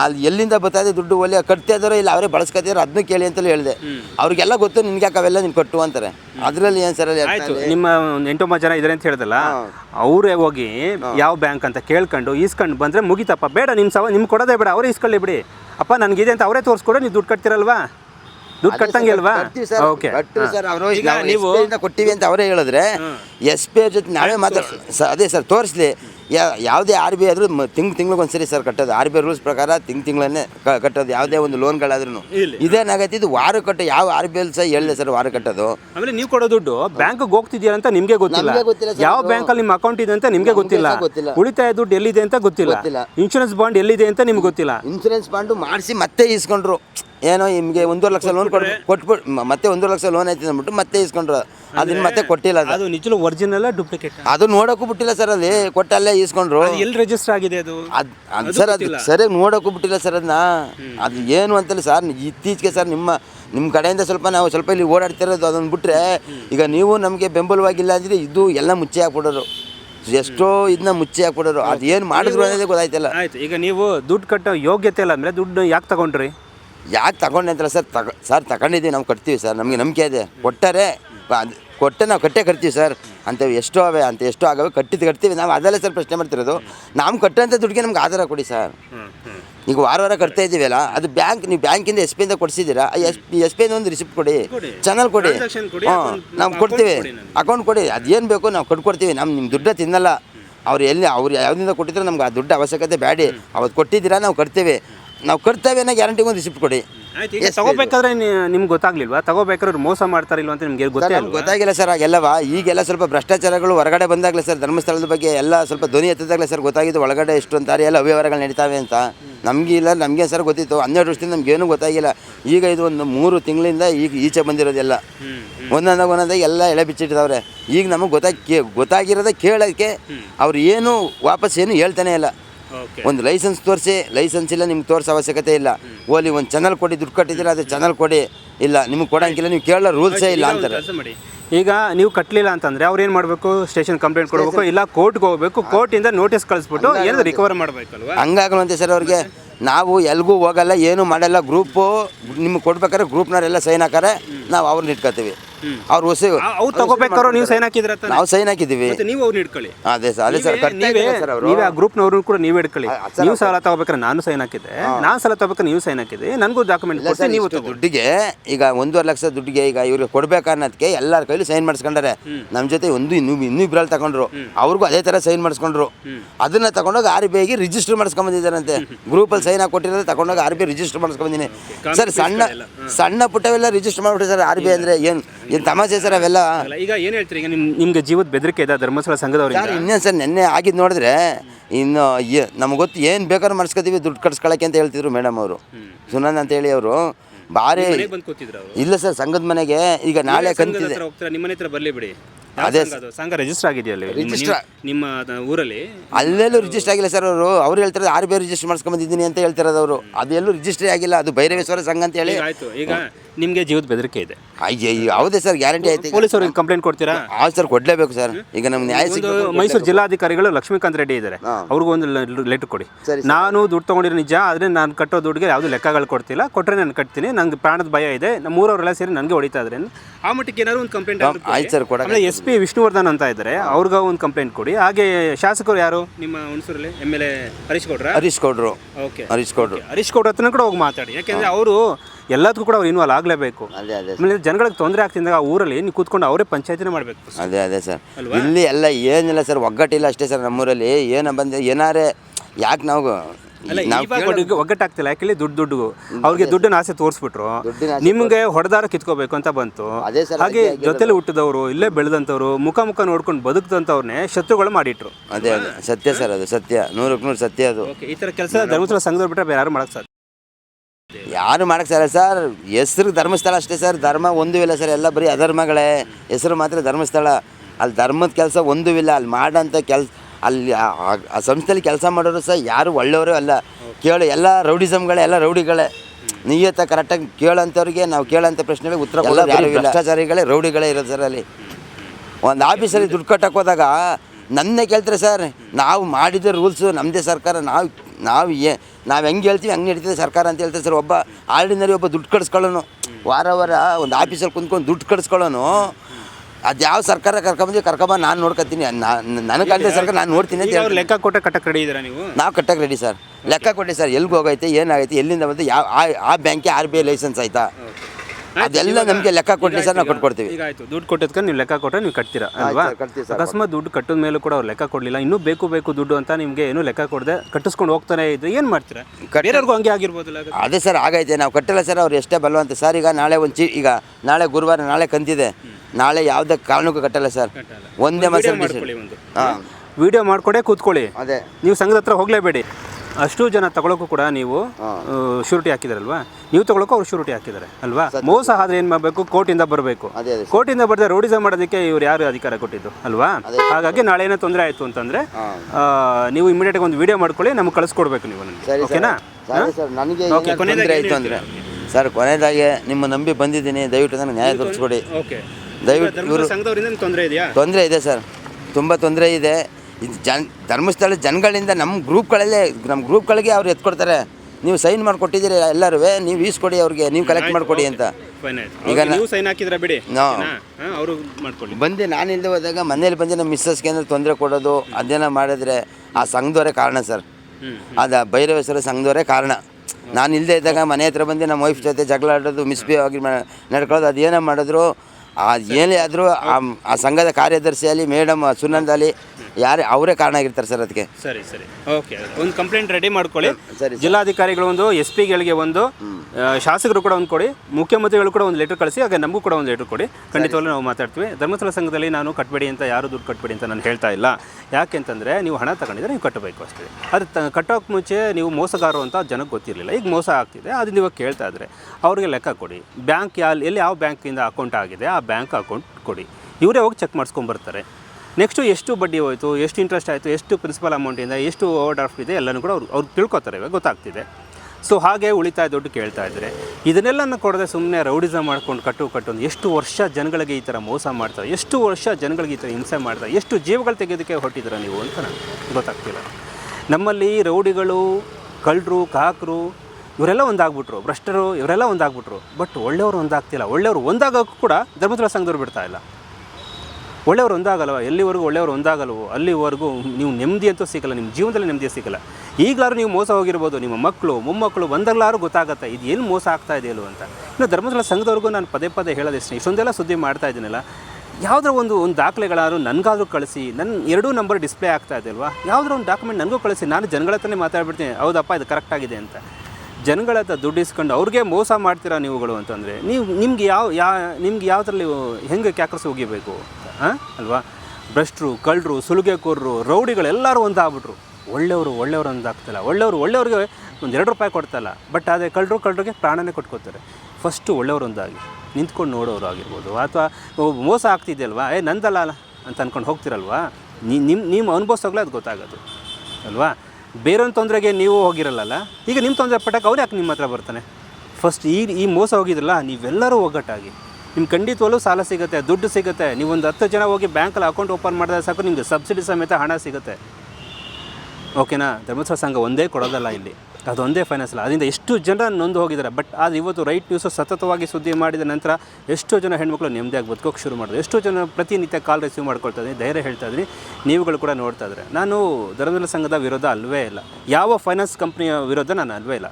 ಅಲ್ಲಿ ಎಲ್ಲಿಂದ ಬರ್ತಾಯಿದೆ ಇದೆ ದುಡ್ಡು ಒಲೆ ಕಟ್ತಾ ಇದ್ದಾರೋ ಇಲ್ಲ ಅವರೇ ಬಳಸ್ಕೊತಿದಾರೋ ಅದನ್ನು ಕೇಳಿ ಅಂತಲೂ ಹೇಳಿದೆ. ಅವ್ರಿಗೆಲ್ಲ ಗೊತ್ತು ನಿನ್ಗೆ ಯಾಕೆ ಅವೆಲ್ಲ ನೀನು ಕಟ್ಟು ಅಂತಾರೆ. ಅದರಲ್ಲಿ ಏನು ಸರ್ ಇಲ್ಲ. ನಿಮ್ಮ ಒಂದು ಎಂಟೊಂಬತ್ತು ಜನ ಇದ್ರೆ ಅಂತ ಹೇಳಿದಲ್ಲ ಅವರೇ ಹೋಗಿ ಯಾವ ಬ್ಯಾಂಕ್ ಅಂತ ಕೇಳ್ಕೊಂಡು ಈಸ್ಕೊಂಡು ಬಂದ್ರೆ ಮುಗಿತಪ್ಪ. ಬೇಡ ನಿಮ್ಮ ಸವ ನಿಮ್ಗೆ ಕೊಡೋದೇ ಬೇಡ ಅವರೇ ಇಸ್ಕೊಳ್ಳಿ ಬಿಡಿ. ಅಪ್ಪ ನನಗಿದೆ ಅಂತ ಅವರೇ ತೋರಿಸ್ಕೊಡು ನೀವು ದುಡ್ಡು ಕಟ್ತಿರಲ್ವಾ? ದುಡ್ಡು ಕಟ್ಟಂಗಿಲ್ವಾ? ಕಟ್ತೀವಿ ಸರ್. ಓಕೆ ಕಟ್ತೀವಿ ಸರ್. ಅವರು ಈಗ ನೀವು ಕೊಟ್ಟಿವಿ ಅಂತ ಅವರೇ ಹೇಳಿದ್ರೆ ಎಸ್ ಪಿ ಜೊತೆ ನಾವೇ ಮಾತಾಡ ಅದೇ ಸರ್ ತೋರಿಸ್ಲಿ. ಯಾವುದೇ ಆರ್ ಬಿ ಆದರೂ ತಿಂಗ್ ತಿಂಗ್ಳಿಗೆ ಒಂದ್ಸರಿ ಸರ್ ಕಟ್ಟೋದು. ಆರ್ ಬಿ ಐ ರೂಲ್ಸ್ ಪ್ರಕಾರ ತಿಂಗ್ ತಿಂಗಳನ್ನೇ ಕಟ್ಟೋದು. ಯಾವುದೇ ಒಂದು ಲೋನ್ಗಳಾದ್ರೂ. ಇದೇನಾಗೈತೆ ಇದು ವಾರ ಕಟ್ಟು ಯಾವ ಆರ್ ಬಿ ಎಲ್ ಸಹ ಹೇಳಿದೆ ಸರ್ ವಾರ ಕಟ್ಟೋದು. ಆಮೇಲೆ ನೀವು ಕೊಡೋ ದುಡ್ಡು ಬ್ಯಾಂಕ್ಗೆ ಹೋಗ್ತಿದ್ಯಾ ಅಂತ ನಿಮ್ಗೆ ಗೊತ್ತಿಲ್ಲ. ಸರ್. ಯಾವ. ಬ್ಯಾಂಕಲ್ಲಿ ನಿಮ್ಮ ಅಕೌಂಟ್ ಇದೆ ಅಂತ ನಿಮ್ಗೆ ಗೊತ್ತಿಲ್ಲ. ಉಳಿತಾಯ ದುಡ್ಡು ಎಲ್ಲಿದೆ ಅಂತ ಗೊತ್ತಿಲ್ಲ. ಗೊತ್ತಿಲ್ಲ. ಇನ್ಶೂರೆನ್ಸ್ ಬಾಂಡ್ ಎಲ್ಲಿದೆ ಅಂತ ನಿಮ್ಗೆ ಗೊತ್ತಿಲ್ಲ. ಇನ್ಶೂರೆನ್ಸ್ ಬಾಂಡ್ ಮಾಡಿಸಿ ಮತ್ತೆ ಇಸ್ಕೊಂಡ್ರು ಏನೋ ನಿಮಗೆ ಒಂದೂವರೆ ಲಕ್ಷ ಲೋನ್ ಕೊಟ್ಟು ಕೊಟ್ಬಿಟ್ಟು ಮತ್ತೆ ಒಂದೂವರೆ ಲಕ್ಷ ಲೋನ್ ಐತೆ ಅಂದ್ಬಿಟ್ಟು ಮತ್ತೆ ಇಸ್ಕೊಂಡ್ರು ಅದನ್ನ ಮತ್ತೆ ಕೊಟ್ಟಿಲ್ಲ ಅದು. ಅದು ನಿಜಲು ಒರಿಜಿನಲ್ ಡೂಪ್ಲಿಕೇಟ್ ಅದು ನೋಡೋಕ್ಕೂ ಬಿಟ್ಟಿಲ್ಲ ಸರ್ ಅಲ್ಲಿ. ಕೊಟ್ಟಲ್ಲೇ ಇಸ್ಕೊಂಡ್ರು ಎಲ್ಲಿ ರಿಜಿಸ್ಟರ್ ಆಗಿದೆ ಅದು? ಅದ್ ಅದು ಸರ್ ಅದು ಸರಿಯಾಗಿ ನೋಡೋಕ್ಕೂ ಬಿಟ್ಟಿಲ್ಲ ಸರ್ ಅದನ್ನ. ಅದು ಏನು ಅಂತಲ್ಲ ಸರ್ ಇತ್ತೀಚೆಗೆ ಸರ್ ನಿಮ್ಮ ನಿಮ್ಮ ಕಡೆಯಿಂದ ಸ್ವಲ್ಪ ನಾವು ಸ್ವಲ್ಪ ಇಲ್ಲಿ ಓಡಾಡ್ತಿರೋದು ಅದನ್ನು ಬಿಟ್ರೆ ಈಗ ನೀವು ನಮಗೆ ಬೆಂಬಲವಾಗಿಲ್ಲ ಅಂದರೆ ಇದು ಎಲ್ಲ ಮುಚ್ಚಿ ಹಾಕ್ಬಿಡೋರು. ಎಷ್ಟೋ ಇದನ್ನ ಮುಚ್ಚಿ ಹಾಕ್ಬಿಡೋರು. ಅದು ಏನು ಮಾಡಿದ್ರು ಅನ್ನೋದೇ ಗೊತ್ತಾಯ್ತಲ್ಲ. ಆಯ್ತು. ಈಗ ನೀವು ದುಡ್ಡು ಕಟ್ಟೋ ಯೋಗ್ಯತೆ ಇಲ್ಲ ಅಂದ್ರೆ ದುಡ್ಡು ಯಾಕೆ ತಗೊಂಡ್ರಿ? ಯಾಕೆ ತಗೊಂಡೆ ಅಂತಲ್ಲ ಸರ್ ತಗ ಸರ್ ತಗೊಂಡಿದ್ದೀವಿ ನಾವು ಕಟ್ತೀವಿ ಸರ್. ನಮಗೆ ನಂಬಿಕೆ ಇದೆ. ಕೊಟ್ಟರೆ ಅದು ಕೊಟ್ಟೆ ನಾವು ಕಟ್ಟೇ ಕಟ್ತೀವಿ ಸರ್. ಅಂತ ಎಷ್ಟೋ ಅವೆ ಅಂತ ಎಷ್ಟೋ ಆಗವೆ ಕಟ್ಟಿದ್ದು ಕಟ್ತೀವಿ. ನಾವು ಅದಲ್ಲೇ ಸರ್ ಪ್ರಶ್ನೆ ಮಾಡ್ತಿರೋದು. ನಾವು ಕಟ್ಟೋಂಥ ದುಡ್ಡಿಗೆ ನಮ್ಗೆ ಆಧಾರ ಕೊಡಿ ಸರ್. ಈಗ ವಾರ ವಾರ ಕಟ್ತಾ ಇದ್ದೀವಲ್ಲ ಅದು ಬ್ಯಾಂಕ್ ನೀವು ಬ್ಯಾಂಕಿಂದ ಎಸ್ ಪಿಯಿಂದ ಕೊಡಿಸಿದ್ದೀರಾ? ಎಸ್ ಪಿ ಎಸ್ ಪಿಯಿಂದ ಒಂದು ರಿಸಿಪ್ಟ್ ಕೊಡಿ. ಚಾನಲ್ ಕೊಡಿ. ಹ್ಞೂ ನಾವು ಕೊಡ್ತೀವಿ. ಅಕೌಂಟ್ ಕೊಡಿ. ಅದೇನು ಬೇಕು ನಾವು ಕಟ್ಕೊಡ್ತೀವಿ. ನಮ್ಮ ನಿಮ್ಮ ದುಡ್ಡ ತಿನ್ನಲ್ಲ. ಅವ್ರು ಎಲ್ಲಿ ಅವ್ರು ಯಾವ್ದಿಂದ ಕೊಟ್ಟಿದ್ರೆ ನಮ್ಗೆ ಆ ದುಡ್ಡು ಅವಶ್ಯಕತೆ ಬೇಡಿ ಅವತ್ತು ಕೊಟ್ಟಿದ್ದೀರಾ ನಾವು ಕಟ್ತೀವಿ. ನಾವು ಕಟ್ತೇವೆ ಅನ್ನೋ ಗ್ಯಾರಂಟಿ ಒಂದು ರಿಸಿಪ್ಟ್ ಕೊಡಿ. ಆಯ್ತು ತಗೋಬೇಕಾದ್ರೆ ನಿಮ್ಗೆ ಗೊತ್ತಾಗ್ಲಿಲ್ವಾ? ತಗೋಬೇಕಾದ್ರೆ ಮೋಸ ಮಾಡ್ತಾರಿಲ್ವಾ ಅಂತ ನಿಮ್ಗೆ ಗೊತ್ತೇ ಗೊತ್ತಾಗಿಲ್ಲ ಸರ್ ಆಗೆಲ್ಲವಾ ಈಗೆಲ್ಲ ಸ್ವಲ್ಪ ಭ್ರಷ್ಟಾಚಾರಗಳು ಹೊರಗಡೆ ಬಂದಾಗಲೇ ಸರ್ ಧರ್ಮಸ್ಥಳದ ಬಗ್ಗೆ ಎಲ್ಲ ಸ್ವಲ್ಪ ಧ್ವನಿ ಎತ್ತಿದಾಗಲೇ ಸರ್ ಗೊತ್ತಾಗಿದ್ದು ಒಳಗಡೆ ಎಷ್ಟು ಅಂತಾರೆ ಎಲ್ಲ ಅವ್ಯವಹಾರಗಳು ನಡೀತಾವೆ ಅಂತ. ನಮಗೆ ಇಲ್ಲ ನಮಗೆ ಸರ್ ಗೊತ್ತಿತ್ತು. ಹನ್ನೆರಡು ವರ್ಷದಿಂದ ನಮಗೇನು ಗೊತ್ತಾಗಿಲ್ಲ. ಈಗ ಇದು ಒಂದು ಮೂರು ತಿಂಗಳಿಂದ ಈಗ ಈಚೆ ಬಂದಿರೋದೆಲ್ಲ. ಒಂದೊಂದಾಗ ಒಂದೊಂದಾಗ ಎಲ್ಲ ಎಳೆ ಬಿಚ್ಚಿಟ್ಟಿದವ್ರೆ. ಈಗ ನಮಗೆ ಗೊತ್ತಾಗಿ ಗೊತ್ತಾಗಿರೋದೇ ಕೇಳೋಕ್ಕೆ ಅವ್ರು ಏನು ವಾಪಸ್ ಏನು ಹೇಳ್ತಾನೆ ಇಲ್ಲ. ಒಂದು ಲೈಸೆನ್ಸ್ ತೋರಿಸಿ ಲೈಸೆನ್ಸ್ ಇಲ್ಲ ನಿಮ್ಗೆ ತೋರಿಸೋ ಅವಶ್ಯಕತೆ ಇಲ್ಲ. ಓಲಿ ಒಂದು ಚಾನಲ್ ಕೊಡಿ ದುಡ್ಡು ಕಟ್ಟಿದ್ದೀರಾ ಅದು ಚಾನಲ್ ಕೊಡಿ. ಇಲ್ಲ ನಿಮ್ಗೆ ಕೊಡೋಂಗಿಲ್ಲ ನೀವು ಕೇಳೋ ರೂಲ್ಸೇ ಇಲ್ಲ ಅಂತಾರೆ. ಕೆಲಸ ಮಾಡಿ. ಈಗ ನೀವು ಕಟ್ಟಲಿಲ್ಲ ಅಂತಂದ್ರೆ ಅವ್ರು ಏನು ಮಾಡಬೇಕು? ಸ್ಟೇಷನ್ ಕಂಪ್ಲೇಂಟ್ ಕೊಡಬೇಕು ಇಲ್ಲ ಕೋರ್ಟ್ಗೆ ಹೋಗಬೇಕು ಕೋರ್ಟಿಂದ ನೋಟಿಸ್ ಕಳಿಸ್ಬಿಟ್ಟು ಏನು ರಿಕವರ್ ಮಾಡಬೇಕಲ್ವಾ? ಹಂಗಾಗಲ್ವಂತೆ ಸರ್ ಅವ್ರಿಗೆ. ನಾವು ಎಲ್ಗೂ ಹೋಗಲ್ಲ ಏನು ಮಾಡಲ್ಲ ಗ್ರೂಪು ನಿಮ್ಗೆ ಕೊಡ್ಬೇಕಾದ್ರೆ ಗ್ರೂಪ್ನವರೆಲ್ಲ ಸೈನ್ ಹಾಕಾರೆ ನಾವು ಅವ್ರನ್ನ ಇಟ್ಕೋತೀವಿ. ಅವ್ರು ಹೊಸ ಅವ್ರು ತಗೋಬೇಕಾದ್ರು ನೀವು ಸೈನ್ ಹಾಕಿದ್ರ ನಾವು ಸೈನ್ ಹಾಕಿದ್ದೀವಿ. ನೀವು ಅವ್ರನ್ನ ಹಿಡ್ಕೊಳ್ಳಿ. ಅದೇ ಸರ್ ಅದೇ ಸರ್ ನೀವೇ ಆ ಗ್ರೂಪ್ನವ್ರನ್ನ ಕೂಡ ನೀವು ಹಿಡ್ಕೊಳ್ಳಿ. ನೀವು ಸಾಲ ತಗೋಬೇಕಾದ್ರೆ ನಾನು ಸೈನ್ ಹಾಕಿದ್ದೆ. ನಾನು ಸಾಲ ತಗೋಬೇಕಾದ್ರೆ ನೀವು ಸೈನ್ ಹಾಕಿದ್ದೆ. ನನಗೂ ಡಾಕ್ಯುಮೆಂಟ್ ಕೊಡ್ತೀನಿ ನೀವು ದುಡ್ಡಿಗೆ ಈಗ ಒಂದೂವರೆ ಲಕ್ಷ ದುಡ್ಡಿಗೆ ಈಗ ಇವ್ರಿಗೆ ಕೊಡ್ಬೇಕು ಅನ್ನೋದಕ್ಕೆ ಎಲ್ಲರ ಕೈಲಿ ಸೈನ್ ಮಾಡಿಸ್ಕೊಂಡಾರೆ. ನಮ್ಮ ಜೊತೆ ಒಂದು ಇನ್ನೂ ಇನ್ನೂ ಇಬ್ಬರಲ್ಲಿ ತಗೊಂಡ್ರು. ಅವ್ರಿಗೂ ಅದೇ ಥರ ಸೈನ್ ಮಾಡಿಸ್ಕೊಂಡ್ರು. ಅದನ್ನ ತಗೊಂಡೋಗಿ ಆರ್ ಬಿ ಐಗೆ ರಿಜಿಸ್ಟರ್ ಮಾಡಿಸ್ಕೊಂಬಂದಿದ್ದಾರಂತೆ ಗ್ರೂಪಲ್ಲಿ ಸೈನ್ ಹಾಕಿ ಕೊಟ್ಟಿರೋದು ತಗೊಂಡೋಗಿ ಆರ್ ಬಿ ಐ ರಿಜಿಸ್ಟರ್ ಮಾಡಿಸ್ಕೊಂಬಂದಿನಿ ಸರ್ ಸಣ್ಣ ಸಣ್ಣ ಪುಟ್ಟವೆಲ್ಲ ರಿಜಿಸ್ಟರ್ ಮಾಡ್ಬಿಟ್ಟಿದ್ದಾರೆ ಸರ್ ಆರ್ ಬಿ ಐ ಅಂದರೆ ಏನು ಏನು ತಮಾಷೆ ಸರ್ ಅವೆಲ್ಲ? ಅಲ್ಲ, ಈಗ ಏನು ಹೇಳ್ತೀರಿ? ಈಗ ನಿಮ್ ನಿಮ್ಗೆ ಜೀವದ ಬೆದರಿಕೆ ಇದೆ ಧರ್ಮಸ್ಥಳ ಸಂಘದವ್ರು ಸರ್ ಇನ್ನೇನು ಸರ್ ನೆನ್ನೆ ಆಗಿದ್ದು ನೋಡಿದ್ರೆ ಇನ್ನು ನಮ್ಗೆ ಗೊತ್ತು ಏನು ಬೇಕಾದ್ರೂ ಮಾಡಿಸ್ಕೊತೀವಿ ದುಡ್ಡು ಕಟ್ಸ್ಕೊಳಕ್ಕೆ ಅಂತ ಹೇಳ್ತಿದ್ರು ಮೇಡಮ್ ಅವರು. ಸುನಂದ್ ಅಂತ ಹೇಳಿ ಅವರು. ಭಾರಿ ಬಂದು ಕೂತಿದ್ರು ಅವರು? ಇಲ್ಲ ಸರ್ ಸಂಘದ ಮನೆಗೆ ಈಗ ನಾಳೆ ಕಂತಿದೆ ಹತ್ರ ಹೋಗ್ತಾರೆ? ನಿಮ್ಮ ಮನೆ ಹತ್ರ ಬರ್ಲಿ ಬಿಡಿ. ಅದೇ ಸಂಘ ರಿಜಿಸ್ಟರ್ ಆಗಿದೆಯಾ ನಿಮ್ಮ- ಊರಲ್ಲಿ? ಅಲ್ಲೆಲ್ಲೂ ರಿಜಿಸ್ಟರ್ ಆಗಿಲ್ಲ ಸರ್ ಅವರು. ಅವ್ರು ಹೇಳ್ತಾರೆ ಆರು ಬೇರೆ ರಿಜಿಸ್ಟರ್ ಮಾಡ್ಸ್ಕೊಂಬಂದಿದ್ದೀನಿ ಅಂತ ಹೇಳ್ತಿರೋದು ಅವರು. ಅದೆಲ್ಲೂ ರಿಜಿಸ್ಟರ್ ಆಗಿಲ್ಲ. ಅದು ಭೈರವೇಶ್ವರ ಸಂಘ ಅಂತ ಹೇಳಿ. ಆಯ್ತು. ಈಗ ನಿಮಗೆ ಜೀವದ ಬೆದರಿಕೆ ಇದೆ. ಅಯ್ಯೋ ಹೌದೇ ಸರ್ ಗ್ಯಾರಂಟಿ ಆಯ್ತು ಈಗ. ಪೊಲೀಸ್ ಅವ್ರಿಗೆ ಕಂಪ್ಲೇಂಟ್ ಕೊಡ್ತೀರಾ? ಆ ಸರ್ ಕೊಡಲೇಬೇಕು ಸರ್ ಈಗ ನಮ್ಮ ನ್ಯಾಯ ಮೈಸೂರು ಜಿಲ್ಲಾಧಿಕಾರಿಗಳು ಲಕ್ಷ್ಮೀಕಾಂತ್ ರೆಡ್ಡಿ ಇದ್ದಾರೆ. ಅವ್ರಿಗೂ ಒಂದು ಲೆಟರ್ ಕೊಡಿ. ನಾನು ದುಡ್ಡು ತೊಗೊಂಡಿರೋ ನಿಜ ಆದರೆ ನಾನು ಕಟ್ಟೋ ದುಡ್ಡಿಗೆ ಯಾವುದು ಲೆಕ್ಕಗಳು ಕೊಡ್ತಿಲ್ಲ. ಕೊಟ್ಟರೆ ನಾನು ಕಟ್ತೀನಿ. ನಂಗೆ ಪ್ರಾಣದ ಭಯ ಇದೆ. ನಮ್ಮ ಊರವರೆಲ್ಲ ಸೇರಿ ನನಗೆ ಹೊಡಿತಾ ಇದ್ರೆ ಆ ಮಟ್ಟಿಗೆ ಏನಾದ್ರು ಒಂದು ಕಂಪ್ಲೇಂಟ್ ಆಯ್ತು ಸರ್ ಕೊಡ ಆಮೇಲೆ ಎಸ್ ಪಿ ವಿಷ್ಣುವರ್ಧನ್ ಅಂತ ಇದ್ದಾರೆ. ಅವ್ರಿಗೆ ಒಂದು ಕಂಪ್ಲೇಂಟ್ ಕೊಡಿ. ಹಾಗೆ ಶಾಸಕರು ಯಾರು? ನಿಮ್ಮ ಹುಣಸೂರಲ್ಲಿ ಎಂ ಎಲ್ ಎ ಹರೀಶ್ ಗೌಡ್ರ ಹರೀಶ್ ಕೊಡ್ರು ಓಕೆ. ಹರೀಶ್ ಕೊಡ್ರು ಹರೀಶ್ ಗೌಡ್ರ ಹತ್ರನ ಕೂಡ ಹೋಗಿ ಮಾತಾಡಿ. ಯಾಕೆಂದ್ರೆ ಅವರು ಎಲ್ಲದಕ್ಕೂ ಕೂಡ ಅವ್ರು ಇನ್ವಾಲ್ವ್ ಆಗಲೇಬೇಕು. ಅದೇ ಅದೇ ಆಮೇಲೆ ಜನಗಳಿಗೆ ತೊಂದರೆ ಆಗ್ತಿದ್ದಾಗ ಆ ಊರಲ್ಲಿ ನೀವು ಕೂತ್ಕೊಂಡು ಅವರೇ ಪಂಚಾಯತಿನೇ ಮಾಡಬೇಕು ಅದೇ ಅದೇ ಸರ್. ಇಲ್ಲಿ ಎಲ್ಲ ಏನಿಲ್ಲ ಸರ್. ಒಗ್ಗಟ್ಟಿಲ್ಲ ಅಷ್ಟೇ ಸರ್ ನಮ್ಮೂರಲ್ಲಿ. ಏನೋ ಬಂದು ಏನಾರೇ ಯಾಕೆ ನಾವು ಒಗ್ಗಟ್ಟಾಗ್ತಿಲ್ಲ. ಯಾಕೆ ದುಡ್ಡು ದುಡ್ಡು. ಅವ್ರಿಗೆ ದುಡ್ಡನ್ನ ಆಸೆ ತೋರಿಸ್ಬಿಟ್ರು. ನಿಮ್ಗೆ ಹೊಡೆದಾರ ಕಿತ್ಕೋಬೇಕು ಅಂತ ಬಂತು. ಹಾಗೆ ಜೊತೆಲಿ ಹುಟ್ಟಿದವರು ಇಲ್ಲೇ ಬೆಳೆದಂಥವ್ರು ಮುಖ ಮುಖ ನೋಡ್ಕೊಂಡು ಬದುಕಿದಂಥವ್ರನ್ನೇ ಶತ್ರುಗಳು ಮಾಡಿಟ್ರು. ಅದೇ ಅದೇ. ಸತ್ಯ ಸರ್ ಅದು ಸತ್ಯ. ನೂರಕ್ಕೆ ನೂರು ಸತ್ಯ ಅದು. ಈ ಥರ ಕೆಲಸ ಧರ್ಮಸ್ಥಳ ಸಂಘದವ್ರು ಬಿಟ್ಟರೆ ಬೇರೆ ಯಾರು ಮಾಡಕ್ಕೆ ಸಾಧ್ಯ ಯಾರು ಮಾಡಕ್ಕೆ ಸರ್ ಸರ್. ಹೆಸ್ರು ಧರ್ಮಸ್ಥಳ ಅಷ್ಟೇ ಸರ್. ಧರ್ಮ ಒಂದೂ ಇಲ್ಲ ಸರ್. ಎಲ್ಲ ಬರೀ ಅಧರ್ಮಗಳೇ. ಹೆಸರು ಮಾತ್ರ ಧರ್ಮಸ್ಥಳ. ಅಲ್ಲಿ ಧರ್ಮದ ಕೆಲಸ ಒಂದೂ ಇಲ್ಲ. ಅಲ್ಲಿ ಮಾಡೋಂಥ ಕೆಲ್ಸ ಅಲ್ಲಿ ಆ- ಸಂಸ್ಥೆಯಲ್ಲಿ ಕೆಲಸ ಮಾಡೋರು ಸಹ ಯಾರು ಒಳ್ಳೆಯವರು ಅಲ್ಲ. ಕೇಳು ಎಲ್ಲ ರೌಡಿಸಮ್ಗಳೇ ಎಲ್ಲ ರೌಡಿಗಳೇ. ನಿಯತ ಕರೆಕ್ಟಾಗಿ ಕೇಳೋಂಥವ್ರಿಗೆ ನಾವು ಕೇಳೋಂಥ ಪ್ರಶ್ನೆಗೆ ಉತ್ತರ ಯಾರು ಭ್ರಷ್ಟಾಚಾರಿಗಳೇ ರೌಡಿಗಳೇ ಇರೋದು ಸರ್ ಅಲ್ಲಿ. ಒಂದು ಆಫೀಸಲ್ಲಿ ದುಡ್ಡು ಕಟ್ಟಕ್ಕೆ ಹೋದಾಗ ನನ್ನೇ ಕೇಳ್ತಾರೆ ಸರ್ ನಾವು ಮಾಡಿದ ರೂಲ್ಸು ನಮ್ಮದೇ ಸರ್ಕಾರ ನಾವು ನಾವು ಏ ನಾವು ಹೆಂಗೆ ಹೇಳ್ತೀವಿ ಹಂಗೆ ನಡೀತದೆ ಸರ್ಕಾರ ಅಂತ ಹೇಳ್ತಾರೆ ಸರ್. ಒಬ್ಬ ಆರ್ಡಿನರಿ ಒಬ್ಬ ದುಡ್ಡು ಕಡಿಸ್ಕೊಳ್ಳೋನು ವಾರ ವಾರ ಒಂದು ಆಫೀಸಲ್ಲಿ ಕುಂತ್ಕೊಂಡು ದುಡ್ಡು ಕಡಿಸ್ಕೊಳ್ಳೋನು ಅದು ಯಾವ ಸರ್ಕಾರ ಕರ್ಕೊಂಬಂದು ಕರ್ಕೊಂಬ ನಾನು ನೋಡ್ಕೊತೀನಿ. ನನಗೆ ಕಂಡ ಸರ್ಕಾರ ನಾನು ನೋಡ್ತೀನಿ ಅಂತ ಲೆಕ್ಕ ಕೊಟ್ಟೆ ಕಟ್ಟಕ್ಕೆ ರೆಡಿ ಇದ್ದೀರಾ ನೀವು? ನಾವು ಕಟ್ಟಕ್ಕೆ ರೆಡಿ ಸರ್ ಲೆಕ್ಕ ಕೊಟ್ಟೆ ಸರ್ ಎಲ್ಲಿಗೆ ಹೋಗೈತೆ ಏನಾಗೈತೆ ಎಲ್ಲಿಂದ ಬಂದು ಯಾವ ಆ- ಆ ಬ್ಯಾಂಕ್ಗೆ ಆರ್ ಬಿ ಐ ಲೈಸೆನ್ಸ್ ಆಯ್ತಾ? ಅದೆಲ್ಲ ನಮಗೆ ಲೆಕ್ಕ ಕೊಟ್ಟಿ ಸರ್ ನಾವು ಕೊಟ್ಕೊಡ್ತೀವಿ. ಈಗ ಆಯ್ತು ದುಡ್ಡು ಕೊಟ್ಟಿದ್ಕೆ ನೀವು ಲೆಕ್ಕ ಕೊಟ್ಟರೆ ನೀವು ಕಟ್ತೀರಾ ಅಲ್ವಾ? ಸರ್, ಕಟ್ತೀವಿ ಸರ್, ಅಕಸ್ಮಾತ್ ದುಡ್ಡು ಕಟ್ಟಿದ ಮೇಲೂ ಕೂಡ ಅವ್ರು ಲೆಕ್ಕ ಕೊಡಲಿಲ್ಲ. ಇನ್ನೂ ಬೇಕು ಬೇಕು ದುಡ್ಡು ಅಂತ ನಿಮಗೆ ಏನು ಲೆಕ್ಕ ಕೊಡದೆ ಕಟ್ಟಿಸ್ಕೊಂಡು ಹೋಗ್ತಾನೆ ಇದ್ದು ಏನು ಮಾಡ್ತೀರಾ? ಬೇರೆಯವ್ರಿಗೂ ಹಂಗೆ ಆಗಿರ್ಬೋದಲ್ಲ ಅದು? ಅದೇ ಸರ್ ಆಗೈತೆ. ನಾವು ಕಟ್ಟಿಲ್ಲ ಸರ್ ಅವ್ರು ಎಷ್ಟೇ ಬಲವಂತ. ಸರ್ ಈಗ ನಾಳೆ ಒಂದು ಚೀ ಈಗ ನಾಳೆ ಗುರುವಾರ ನಾಳೆ ಕಂತಿದೆ. ನಾಳೆ ಯಾವುದೇ ಕಾರಣಕ್ಕೂ ಕಟ್ಟಲ್ಲ ಸರ್. ಒಂದೇ ಮಸಾಲೆ ಹಾ ಹಾಂ. ವಿಡಿಯೋ ಮಾಡ್ಕೊಂಡೇ ಕೂತ್ಕೊಳ್ಳಿ. ಅದೇ. ನೀವು ಸಂಘದ ಹತ್ರ ಹೋಗಲೇಬೇಡಿ. ಅಷ್ಟು ಜನ ತಗೊಳಕ್ಕೂ ಕೂಡ ನೀವು ಶೂರಿಟಿ ಹಾಕಿದಾರಲ್ವಾ? ನೀವು ತಗೊಳಕ್ಕೂ ಅವ್ರು ಶೂರಿಟಿ ಹಾಕಿದ್ದಾರೆ ಅಲ್ವಾ? ಮೋಸ ಆದ್ರೆ ಏನು ಮಾಡಬೇಕು? ಕೋರ್ಟಿಂದ ಬರಬೇಕು. ಕೋರ್ಟಿಂದ ಬರದೆ ರೋಡಿಸಮ್ ಮಾಡೋದಕ್ಕೆ ಇವ್ರು ಯಾರು ಅಧಿಕಾರ ಕೊಟ್ಟಿದ್ದು ಅಲ್ವಾ? ಹಾಗಾಗಿ ನಾಳೆ ಏನೋ ತೊಂದರೆ ಆಯಿತು ಅಂತಂದ್ರೆ ನೀವು ಇಮಿಡಿಯೇಟ್ ಒಂದು ವಿಡಿಯೋ ಮಾಡ್ಕೊಳ್ಳಿ ನಮ್ಗೆ ಕಳಿಸ್ಕೊಡ್ಬೇಕು ನೀವು ನನಗೆ ಓಕೆನಾ? ಸರಿ ಸರ್. ನನಗೆ ಆಯಿತು ಅಂದರೆ. ಸರ್ ಕೊನೆಯದಾಗಿ ನಿಮ್ಮ ನಂಬಿ ಬಂದಿದ್ದೀನಿ ದಯವಿಟ್ಟು ನನಗೆ ನ್ಯಾಯ ತೋರಿಸ್ಕೊಡಿ. ಓಕೆ. ದಯವಿಟ್ಟು ಇವರು ಸಂಘದವರಿಂದ ತೊಂದರೆ ಇದೆಯಾ? ತೊಂದರೆ ಇದೆ ಸರ್. ತುಂಬ ತೊಂದರೆ ಇದೆ. ಇದು ಜನ್ ಧರ್ಮಸ್ಥಳ ಜನಗಳಿಂದ ನಮ್ಮ ಗ್ರೂಪ್ಗಳಲ್ಲೇ ನಮ್ಮ ಗ್ರೂಪ್ಗಳಿಗೆ ಅವ್ರು ಎತ್ಕೊಡ್ತಾರೆ. ನೀವು ಸೈನ್ ಮಾಡಿಕೊಟ್ಟಿದ್ದೀರಿ ಎಲ್ಲರೂ ನೀವು ಈಸ್ಕೊಡಿ ಅವ್ರಿಗೆ ನೀವು ಕಲೆಕ್ಟ್ ಮಾಡಿಕೊಡಿ ಅಂತ. ಈಗ ನೀವು ಸೈನ್ ಹಾಕಿದ್ರೆ ಬಿಡಿ. ಅವರು ಮಾಡ್ಕೊಳ್ಳಿ. ಬಂದು ನಾನು ಇಲ್ಲದೆ ಹೋದಾಗ ಮನೇಲಿ ಬಂದು ನಮ್ಮ ಮಿಸ್ಸಸ್ಗೆ ಏನಾದ್ರು ತೊಂದರೆ ಕೊಡೋದು ಅದೇನೋ ಮಾಡಿದ್ರೆ ಆ ಸಂಘದವರೇ ಕಾರಣ ಸರ್. ಅದು ಭೈರವೇಶ್ವರ ಸಂಘದವರೇ ಕಾರಣ. ನಾನು ಇಲ್ಲದೆ ಇದ್ದಾಗ ಮನೆ ಹತ್ರ ಬಂದು ನಮ್ಮ ವೈಫ್ ಜೊತೆ ಜಗಳ ಆಡೋದು ಮಿಸ್ಬಿಹೇವ್ ಆಗಿ ನಡ್ಕೊಳ್ಳೋದು ಅದೇನೋ ಮಾಡಿದ್ರು ಆ ಏನೇ ಆದರೂ ಆ ಸಂಘದ ಕಾರ್ಯದರ್ಶಿಯಲ್ಲಿ ಮೇಡಮ್ ಸುನಂದ್ ಯಾರೇ ಅವರೇ ಕಾರಣ ಆಗಿರ್ತಾರೆ ಸರ್ ಅದಕ್ಕೆ. ಸರಿ ಸರಿ. ಓಕೆ ಒಂದು ಕಂಪ್ಲೇಂಟ್ ರೆಡಿ ಮಾಡ್ಕೊಳ್ಳಿ. ಸರಿ ಜಿಲ್ಲಾಧಿಕಾರಿಗಳು ಒಂದು ಎಸ್ ಪಿಗಳಿಗೆ ಒಂದು ಆ, ಶಾಸಕರು ಕೂಡ ಒಂದು ಕೊಡಿ ಮುಖ್ಯಮಂತ್ರಿಗಳು ಕೂಡ ಒಂದು ಲೆಟರ್ ಕಳಿಸಿ ಹಾಗೆ ನಮಗೂ ಕೂಡ ಒಂದು ಲೆಟರ್ ಕೊಡಿ. ಖಂಡಿತವಾಗ್ಲೂ ನಾವು ಮಾತಾಡ್ತೀವಿ. ಧರ್ಮಸ್ಥಳ ಸಂಘದಲ್ಲಿ ನಾನು ಕಟ್ಟಬೇಡಿ ಅಂತ ಯಾರು ದುಡ್ಡು ಕಟ್ಟಬೇಡಿ ಅಂತ ನಾನು ಹೇಳ್ತಾ ಇಲ್ಲ. ಯಾಕೆಂತಂದರೆ ನೀವು ಹಣ ತಗೊಂಡಿದ್ರೆ ನೀವು ಕಟ್ಟಬೇಕು ಅಷ್ಟೇ. ಅದು ತ ಕಟ್ಟೋಕೆ ಮುಂಚೆ ನೀವು ಮೋಸಗಾರರು ಅಂತ ಜನಕ್ಕೆ ಗೊತ್ತಿರಲಿಲ್ಲ. ಈಗ ಮೋಸ ಆಗ್ತಿದೆ. ಅದನ್ನ ಇವಾಗ ಕೇಳ್ತಾ ಇದ್ದಾರೆ ಅವ್ರಿಗೆ ಲೆಕ್ಕ ಕೊಡಿ. ಬ್ಯಾಂಕ್ ಯಾ ಎಲ್ಲಿ ಯಾವ ಬ್ಯಾಂಕಿಂದ ಅಕೌಂಟ್ ಆಗಿದೆ ಆ ಬ್ಯಾಂಕ್ ಅಕೌಂಟ್ ಕೊಡಿ. ಇವರೇ ಹೋಗಿ ಚೆಕ್ ಮಾಡಿಸ್ಕೊಂಬರ್ತಾರೆ ನೆಕ್ಸ್ಟು ಎಷ್ಟು ಬಡ್ಡಿ ಹೋಯಿತು, ಎಷ್ಟು ಇಂಟ್ರೆಸ್ಟ್ ಆಯಿತು, ಎಷ್ಟು ಪ್ರಿನ್ಸಿಪಲ್ ಅಮೌಂಟಿಂದ ಎಷ್ಟು ಓವರ್ ಡ್ರಾಫ್ಟ್ ಇದೆ, ಎಲ್ಲನೂ ಕೂಡ ಅವ್ರು ಅವ್ರು ತಿಳ್ಕೊತಾರೆ, ಇವಾಗ ಗೊತ್ತಾಗ್ತಿದೆ. ಸೊ ಹಾಗೆ ಉಳಿತಾಯ ದುಡ್ಡು ಕೇಳ್ತಾ ಇದ್ದಾರೆ ಇದನ್ನೆಲ್ಲನ ಕೊಡದೆ ಸುಮ್ಮನೆ ರೌಡಿಸಮ್ ಮಾಡ್ಕೊಂಡು ಕಟ್ಟು ಕಟ್ಟೊಂದು, ಎಷ್ಟು ವರ್ಷ ಜನಗಳಿಗೆ ಈ ಥರ ಮೋಸ ಮಾಡ್ತಾರೆ, ಎಷ್ಟು ವರ್ಷ ಜನಗಳಿಗೆ ಈ ಥರ ಹಿಂಸೆ ಮಾಡ್ತಾರೆ, ಎಷ್ಟು ಜೀವಗಳು ತೆಗೆಯೋದಕ್ಕೆ ಹೊರಟಿದ್ದೀರ ನೀವು ಅಂತ ನನಗೆ ಗೊತ್ತಾಗ್ತಿಲ್ಲ. ನಮ್ಮಲ್ಲಿ ರೌಡಿಗಳು ಕಳ್ಳರು, ಕಾಕರು, ಇವರೆಲ್ಲ ಒಂದಾಗ್ಬಿಟ್ರು, ಭ್ರಷ್ಟರು, ಇವರೆಲ್ಲ ಒಂದಾಗ್ಬಿಟ್ರು ಬಟ್ ಒಳ್ಳೆಯವರು ಒಂದಾಗ್ತಿಲ್ಲ. ಒಳ್ಳೆಯವರು ಒಂದಾಗೋಕ್ಕೂ ಕೂಡ ಧರ್ಮದ ಸಂಘದವ್ರು ಬಿಡ್ತಾ ಇಲ್ಲ. ಒಳ್ಳೆಯವರು ಒಂದಾಗಲ್ವ? ಎಲ್ಲಿವರೆಗೂ ಒಳ್ಳೆಯವರು ಒಂದಾಗಲ್ವೋ? ಅಲ್ಲಿವರೆಗೂ ನೀವು ನೆಮ್ಮದಿ ಅಂತೂ ಸಿಗಲ್ಲ, ನಿಮ್ಮ ಜೀವನದಲ್ಲಿ ನೆಮ್ಮದಿ ಸಿಗಲ್ಲ. ಈಗಲಾದ್ರೂ ನೀವು ಮೋಸ ಹೋಗಿರ್ಬೋದು, ನಿಮ್ಮ ಮಕ್ಕಳು, ಮೊಮ್ಮಕ್ಕಳು ಬಂದಾಗಲಾರು ಗೊತ್ತಾಗುತ್ತೆ, ಇದು ಏನು ಮೋಸ ಆಗ್ತಾ ಇದೆಯಲ್ಲೋ ಅಂತ. ಇನ್ನು ಧರ್ಮಸ್ಥಳ ಸಂಘದವ್ರಿಗೂ ನಾನು ಪದೇ ಪದೇ ಹೇಳೋದಿಷ್ಟು ಇಷ್ಟೊಂದೆಲ್ಲ ಸುದ್ದಿ ಮಾಡ್ತಾ ಇದ್ದೀನಲ್ಲ ಯಾವುದೋ ಒಂದು ಒಂದು ದಾಖಲೆಗಳಾದ್ರು ನನಗಾದ್ರೂ ಕಳಿಸಿ ನನ್ನ ಎರಡೂ ನಂಬರ್ ಡಿಸ್ಪ್ಲೇ ಆಗ್ತಾ ಇದೆ ಅಲ್ವಾ? ಯಾವುದೋ ಒಂದು ಡಾಕ್ಯುಮೆಂಟ್ ನನಗೂ ಕಳಿಸಿ, ನಾನು ಜನಗಳ ಹತ್ರನೇ ಮಾತಾಡ್ಬಿಡ್ತೀನಿ, ಹೌದಪ್ಪ, ಇದು ಕರೆಕ್ಟ್ ಆಗಿದೆ ಅಂತ. ಜನಗಳ ಹತ್ರ ದುಡ್ಡು ಇಸ್ಕೊಂಡು ಅವ್ರಿಗೆ ಮೋಸ ಮಾಡ್ತೀರಾ ನೀವುಗಳು ಅಂತಂದರೆ, ನೀವು, ನಿಮ್ಗೆ ಯಾವ, ಯಾ, ನಿಮ್ಗೆ ಯಾವುದ್ರಲ್ಲಿ ಹೆಂಗೆ ಕ್ಯಾಕರ್ಸ್ ಹೋಗಿಬೇಕು ಹಾಂ? ಅಲ್ವಾ? ಭ್ರಷ್ಟರು, ಕಳ್ಳರು, ಸುಲಿಗೆಕೋರರು ರೌಡಿಗಳೆಲ್ಲರೂ ಒಂದಾಗ್ಬಿಟ್ರು ಒಳ್ಳೆಯವರು ಒಳ್ಳೆಯವರು ಒಂದಾಗ್ತಿಲ್ಲ ಒಳ್ಳೆಯವರು ಒಳ್ಳೆಯವ್ರಿಗೆ ಒಂದು ಎರಡು ರೂಪಾಯಿ ಕೊಡ್ತಲ್ಲ. ಬಟ್ ಅದೇ ಕಳ್ಳರು ಕಳ್ಳರಿಗೆ ಪ್ರಾಣನೇ ಕೊಟ್ಕೋತಾರೆ. ಫಸ್ಟು ಒಳ್ಳೆಯವರು ಒಂದಾಗಿ. ನಿಂತ್ಕೊಂಡು ನೋಡೋರು ಆಗಿರ್ಬೋದು. ಅಥವಾ ಮೋಸ ಆಗ್ತಿದೆಯಲ್ವಾ? ಏ, ನಂದಲ್ಲ ಅಂತ ಅಂದ್ಕೊಂಡು ಹೋಗ್ತಿರಲ್ವಾ? ನಿಮ್ಮ ನಿಮ್ಮ ಅನುಭವಿಸೋಗ್ಲೇ ಅದು ಗೊತ್ತಾಗೋದು. ಅಲ್ವಾ? ಬೇರೊಂದು ತೊಂದರೆಗೆ ನೀವು ಹೋಗಿರಲ್ಲ ಈಗ ನಿಮ್ಮ ತೊಂದರೆ ಪಟ್ಟಕ್ಕೆ ಅವ್ರು ಯಾಕೆ ನಿಮ್ಮ ಹತ್ರ ಬರ್ತಾನೆ? ಫಸ್ಟ್ ಈ ಈ ಮೋಸ ಹೋಗಿದ್ರಲ್ಲ, ನೀವೆಲ್ಲರೂ ಒಗ್ಗಟ್ಟಾಗಿ. ನಿಮ್ಮ ಖಂಡಿತವಲ್ಲೂ ಸಾಲ ಸಿಗುತ್ತೆ, ದುಡ್ಡು ಸಿಗುತ್ತೆ. ನೀವೊಂದು ಹತ್ತು ಜನ ಹೋಗಿ ಬ್ಯಾಂಕಲ್ಲಿ ಅಕೌಂಟ್ ಓಪನ್ ಮಾಡಿದ್ರೆ ಸಾಕು, ನಿಮಗೆ ಸಬ್ಸಿಡಿ ಸಮೇತ ಹಣ ಸಿಗುತ್ತೆ. ಓಕೆನಾ ಧರ್ಮಸ್ಥಳ ಸಂಘ ಒಂದೇ ಕೊಡೋದಲ್ಲ ಇಲ್ಲಿ. ಅದೊಂದೇ ಫೈನಾನ್ಸ್ ಅಲ್ಲ. ಅದರಿಂದ ಎಷ್ಟು ಜನ ನೊಂದು ಹೋಗಿದ್ದಾರೆ. ಬಟ್ ಅದು ಇವತ್ತು ರೈಟ್ ನ್ಯೂಸು ಸತತವಾಗಿ ಸುದ್ದಿ ಮಾಡಿದ ನಂತರ ಎಷ್ಟೋ ಜನ ಹೆಣ್ಮಕ್ಳು ನೆಮ್ಮದಿಯಾಗಿ ಬದುಕೋಕೆ ಶುರು ಮಾಡಿದ್ರು. ಎಷ್ಟೋ ಜನ ಪ್ರತಿನಿತ್ಯ ಕಾಲ್ ರಿಸೀವ್ ಮಾಡ್ಕೊಳ್ತಾ ಇದ್ದೀನಿ ಧೈರ್ಯ ಹೇಳ್ತಾ ಇದ್ದೀನಿ ನೀವುಗಳು ಕೂಡ ನೋಡ್ತಾ ಇದ್ದಾರೆ ನಾನು ಧರ್ಮಸ್ಥಳ ಸಂಘದ ವಿರೋಧ ಅಲ್ವೇ ಇಲ್ಲ. ಯಾವ ಫೈನಾನ್ಸ್ ಕಂಪ್ನಿಯ ವಿರೋಧ ನಾನು ಅಲ್ವೇ ಇಲ್ಲ.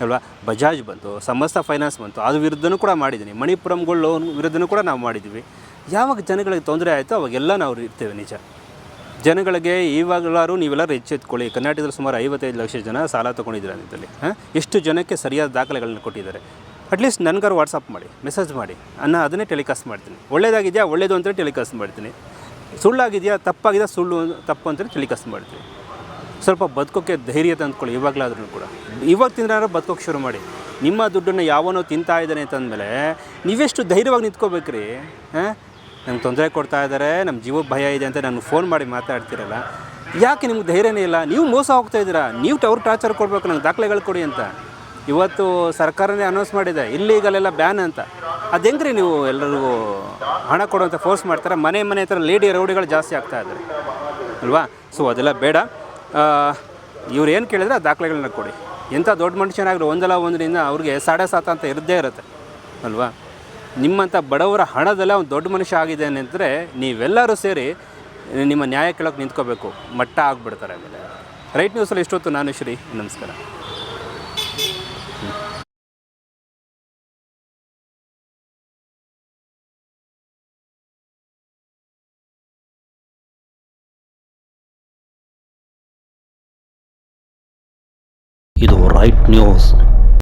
ಅಲ್ವಾ? ಬಜಾಜ್ ಬಂತು, ಸಮಸ್ತ ಫೈನಾನ್ಸ್ ಬಂತು. ಅದ್ರ ವಿರುದ್ಧನೂ ಕೂಡ ಮಾಡಿದ್ದೀನಿ. ಮಣಿಪುರಂ ಗೋಲ್ಡ್ ಲೋನ್ ವಿರುದ್ಧನೂ ಕೂಡ ನಾವು ಮಾಡಿದ್ವಿ ಯಾವಾಗ ಜನಗಳಿಗೆ ತೊಂದರೆ ಆಯಿತು ಅವಾಗೆಲ್ಲ ನಾವು ಇರ್ತೇವೆ ನಿಜ. ಜನಗಳಿಗೆ ಇವಾಗಲಾರು ನೀವೆಲ್ಲರೂ ಎಚ್ಚೆತ್ಕೊಳ್ಳಿ. ಕರ್ನಾಟಕದಲ್ಲಿ ಸುಮಾರು ಐವತ್ತೈದು ಲಕ್ಷ ಜನ ಸಾಲ ತೊಗೊಂಡಿದ್ದೀರ ಇದರಲ್ಲಿ ಹಾಂ? ಎಷ್ಟು ಜನಕ್ಕೆ ಸರಿಯಾದ ದಾಖಲೆಗಳನ್ನ ಕೊಟ್ಟಿದ್ದಾರೆ. ಅಟ್ಲೀಸ್ಟ್ ನನಗಾರು ವಾಟ್ಸಪ್ ಮಾಡಿ ಮೆಸೇಜ್ ಮಾಡಿ. ಅನ್ನ ಅದನ್ನೇ ಟೆಲಿಕಾಸ್ಟ್ ಮಾಡ್ತೀನಿ. ಒಳ್ಳೇದಾಗಿದೆಯಾ? ಒಳ್ಳೇದು ಅಂತಲೇ ಟೆಲಿಕಾಸ್ಟ್ ಮಾಡ್ತೀನಿ. ಸುಳ್ಳಾಗಿದೆಯಾ? ತಪ್ಪಾಗಿದೆಯಾ? ಸುಳ್ಳು ತಪ್ಪು ಅಂತಲೇ ಟೆಲಿಕಾಸ್ಟ್ ಮಾಡ್ತೀನಿ. ಸ್ವಲ್ಪ ಬದುಕೋಕ್ಕೆ ಧೈರ್ಯ ತಂದ್ಕೊಳ್ಳಿ, ಇವಾಗಲಾದ್ರೂ ಕೂಡ. ಇವಾಗ ತಿಂದ್ರೆ ಬದುಕೋಕ್ಕೆ ಶುರು ಮಾಡಿ. ನಿಮ್ಮ ದುಡ್ಡನ್ನು ಯಾವನೋ ತಿಂತಾ ಇದ್ದಾನೆ ಅಂತಂದಮೇಲೆ ನೀವೆಷ್ಟು ಧೈರ್ಯವಾಗಿ ನಿಂತ್ಕೋಬೇಕ್ರಿ? ಹಾಂ? ನಂಗೆ ತೊಂದರೆ ಕೊಡ್ತಾ ಇದ್ದಾರೆ ನಮ್ಮ ಜೀವ ಭಯ ಇದೆ ಅಂತ ನಾನು ಫೋನ್ ಮಾಡಿ ಮಾತಾಡ್ತಿರಲ್ಲ. ಯಾಕೆ ನಿಮ್ಗೆ ಧೈರ್ಯನೇ ಇಲ್ಲ? ನೀವು ಮೋಸ ಹೋಗ್ತಾ ಇದ್ದೀರಾ? ನೀವು ಅವ್ರು ಟಾರ್ಚರ್ ಕೊಡಬೇಕು ನಂಗೆ ದಾಖಲೆಗಳು ಕೊಡಿ ಅಂತ. ಇವತ್ತು ಸರ್ಕಾರನೇ ಅನೌನ್ಸ್ ಮಾಡಿದೆ ಇಲ್ಲಿಗಲೆಲ್ಲ ಬ್ಯಾನ್ ಅಂತ. ಅದು ಹೆಂಗ್ರಿ ನೀವು ಎಲ್ಲರಿಗೂ ಹಣ ಕೊಡುವಂಥ ಫೋರ್ಸ್ ಮಾಡ್ತಾರೆ? ಮನೆ ಮನೆ ಹತ್ರ ಲೇಡಿ ರೌಡಿಗಳು ಜಾಸ್ತಿ ಆಗ್ತಾ ಇದ್ದಾರೆ. ಅಲ್ವಾ? ಸೊ ಅದೆಲ್ಲ ಬೇಡ. ಇವ್ರು ಏನು ಕೇಳಿದ್ರೆ ಆ ದಾಖಲೆಗಳನ್ನ ಕೊಡಿ. ಎಂಥ ದೊಡ್ಡ ಮನುಷ್ಯನಾಗಲಿ ಒಂದಲ್ಲ ಒಂದರಿಂದ ಅವ್ರಿಗೆ ಸಾಡೆ ಸಾತ ಅಂತ ಇರದೇ ಇರುತ್ತೆ. ಅಲ್ವಾ? ನಿಮ್ಮಂಥ ಬಡವರ ಹಣದಲ್ಲೇ ಒಂದು ದೊಡ್ಡ ಮನುಷ್ಯ ಆಗಿದೆ ಅಂದರೆ ನೀವೆಲ್ಲರೂ ಸೇರಿ ನಿಮ್ಮ ನ್ಯಾಯ ಕೇಳೋಕೆ ನಿಂತ್ಕೋಬೇಕು. ಮಟ್ಟ ಆಗಿಬಿಡ್ತಾರೆ ಆಮೇಲೆ. ರೈಟ್ ನ್ಯೂಸಲ್ಲಿ ಇಷ್ಟೊತ್ತು ನಾನು ಶ್ರೀ, ನಮಸ್ಕಾರ. ಇದು ರೈಟ್ ನ್ಯೂಸ್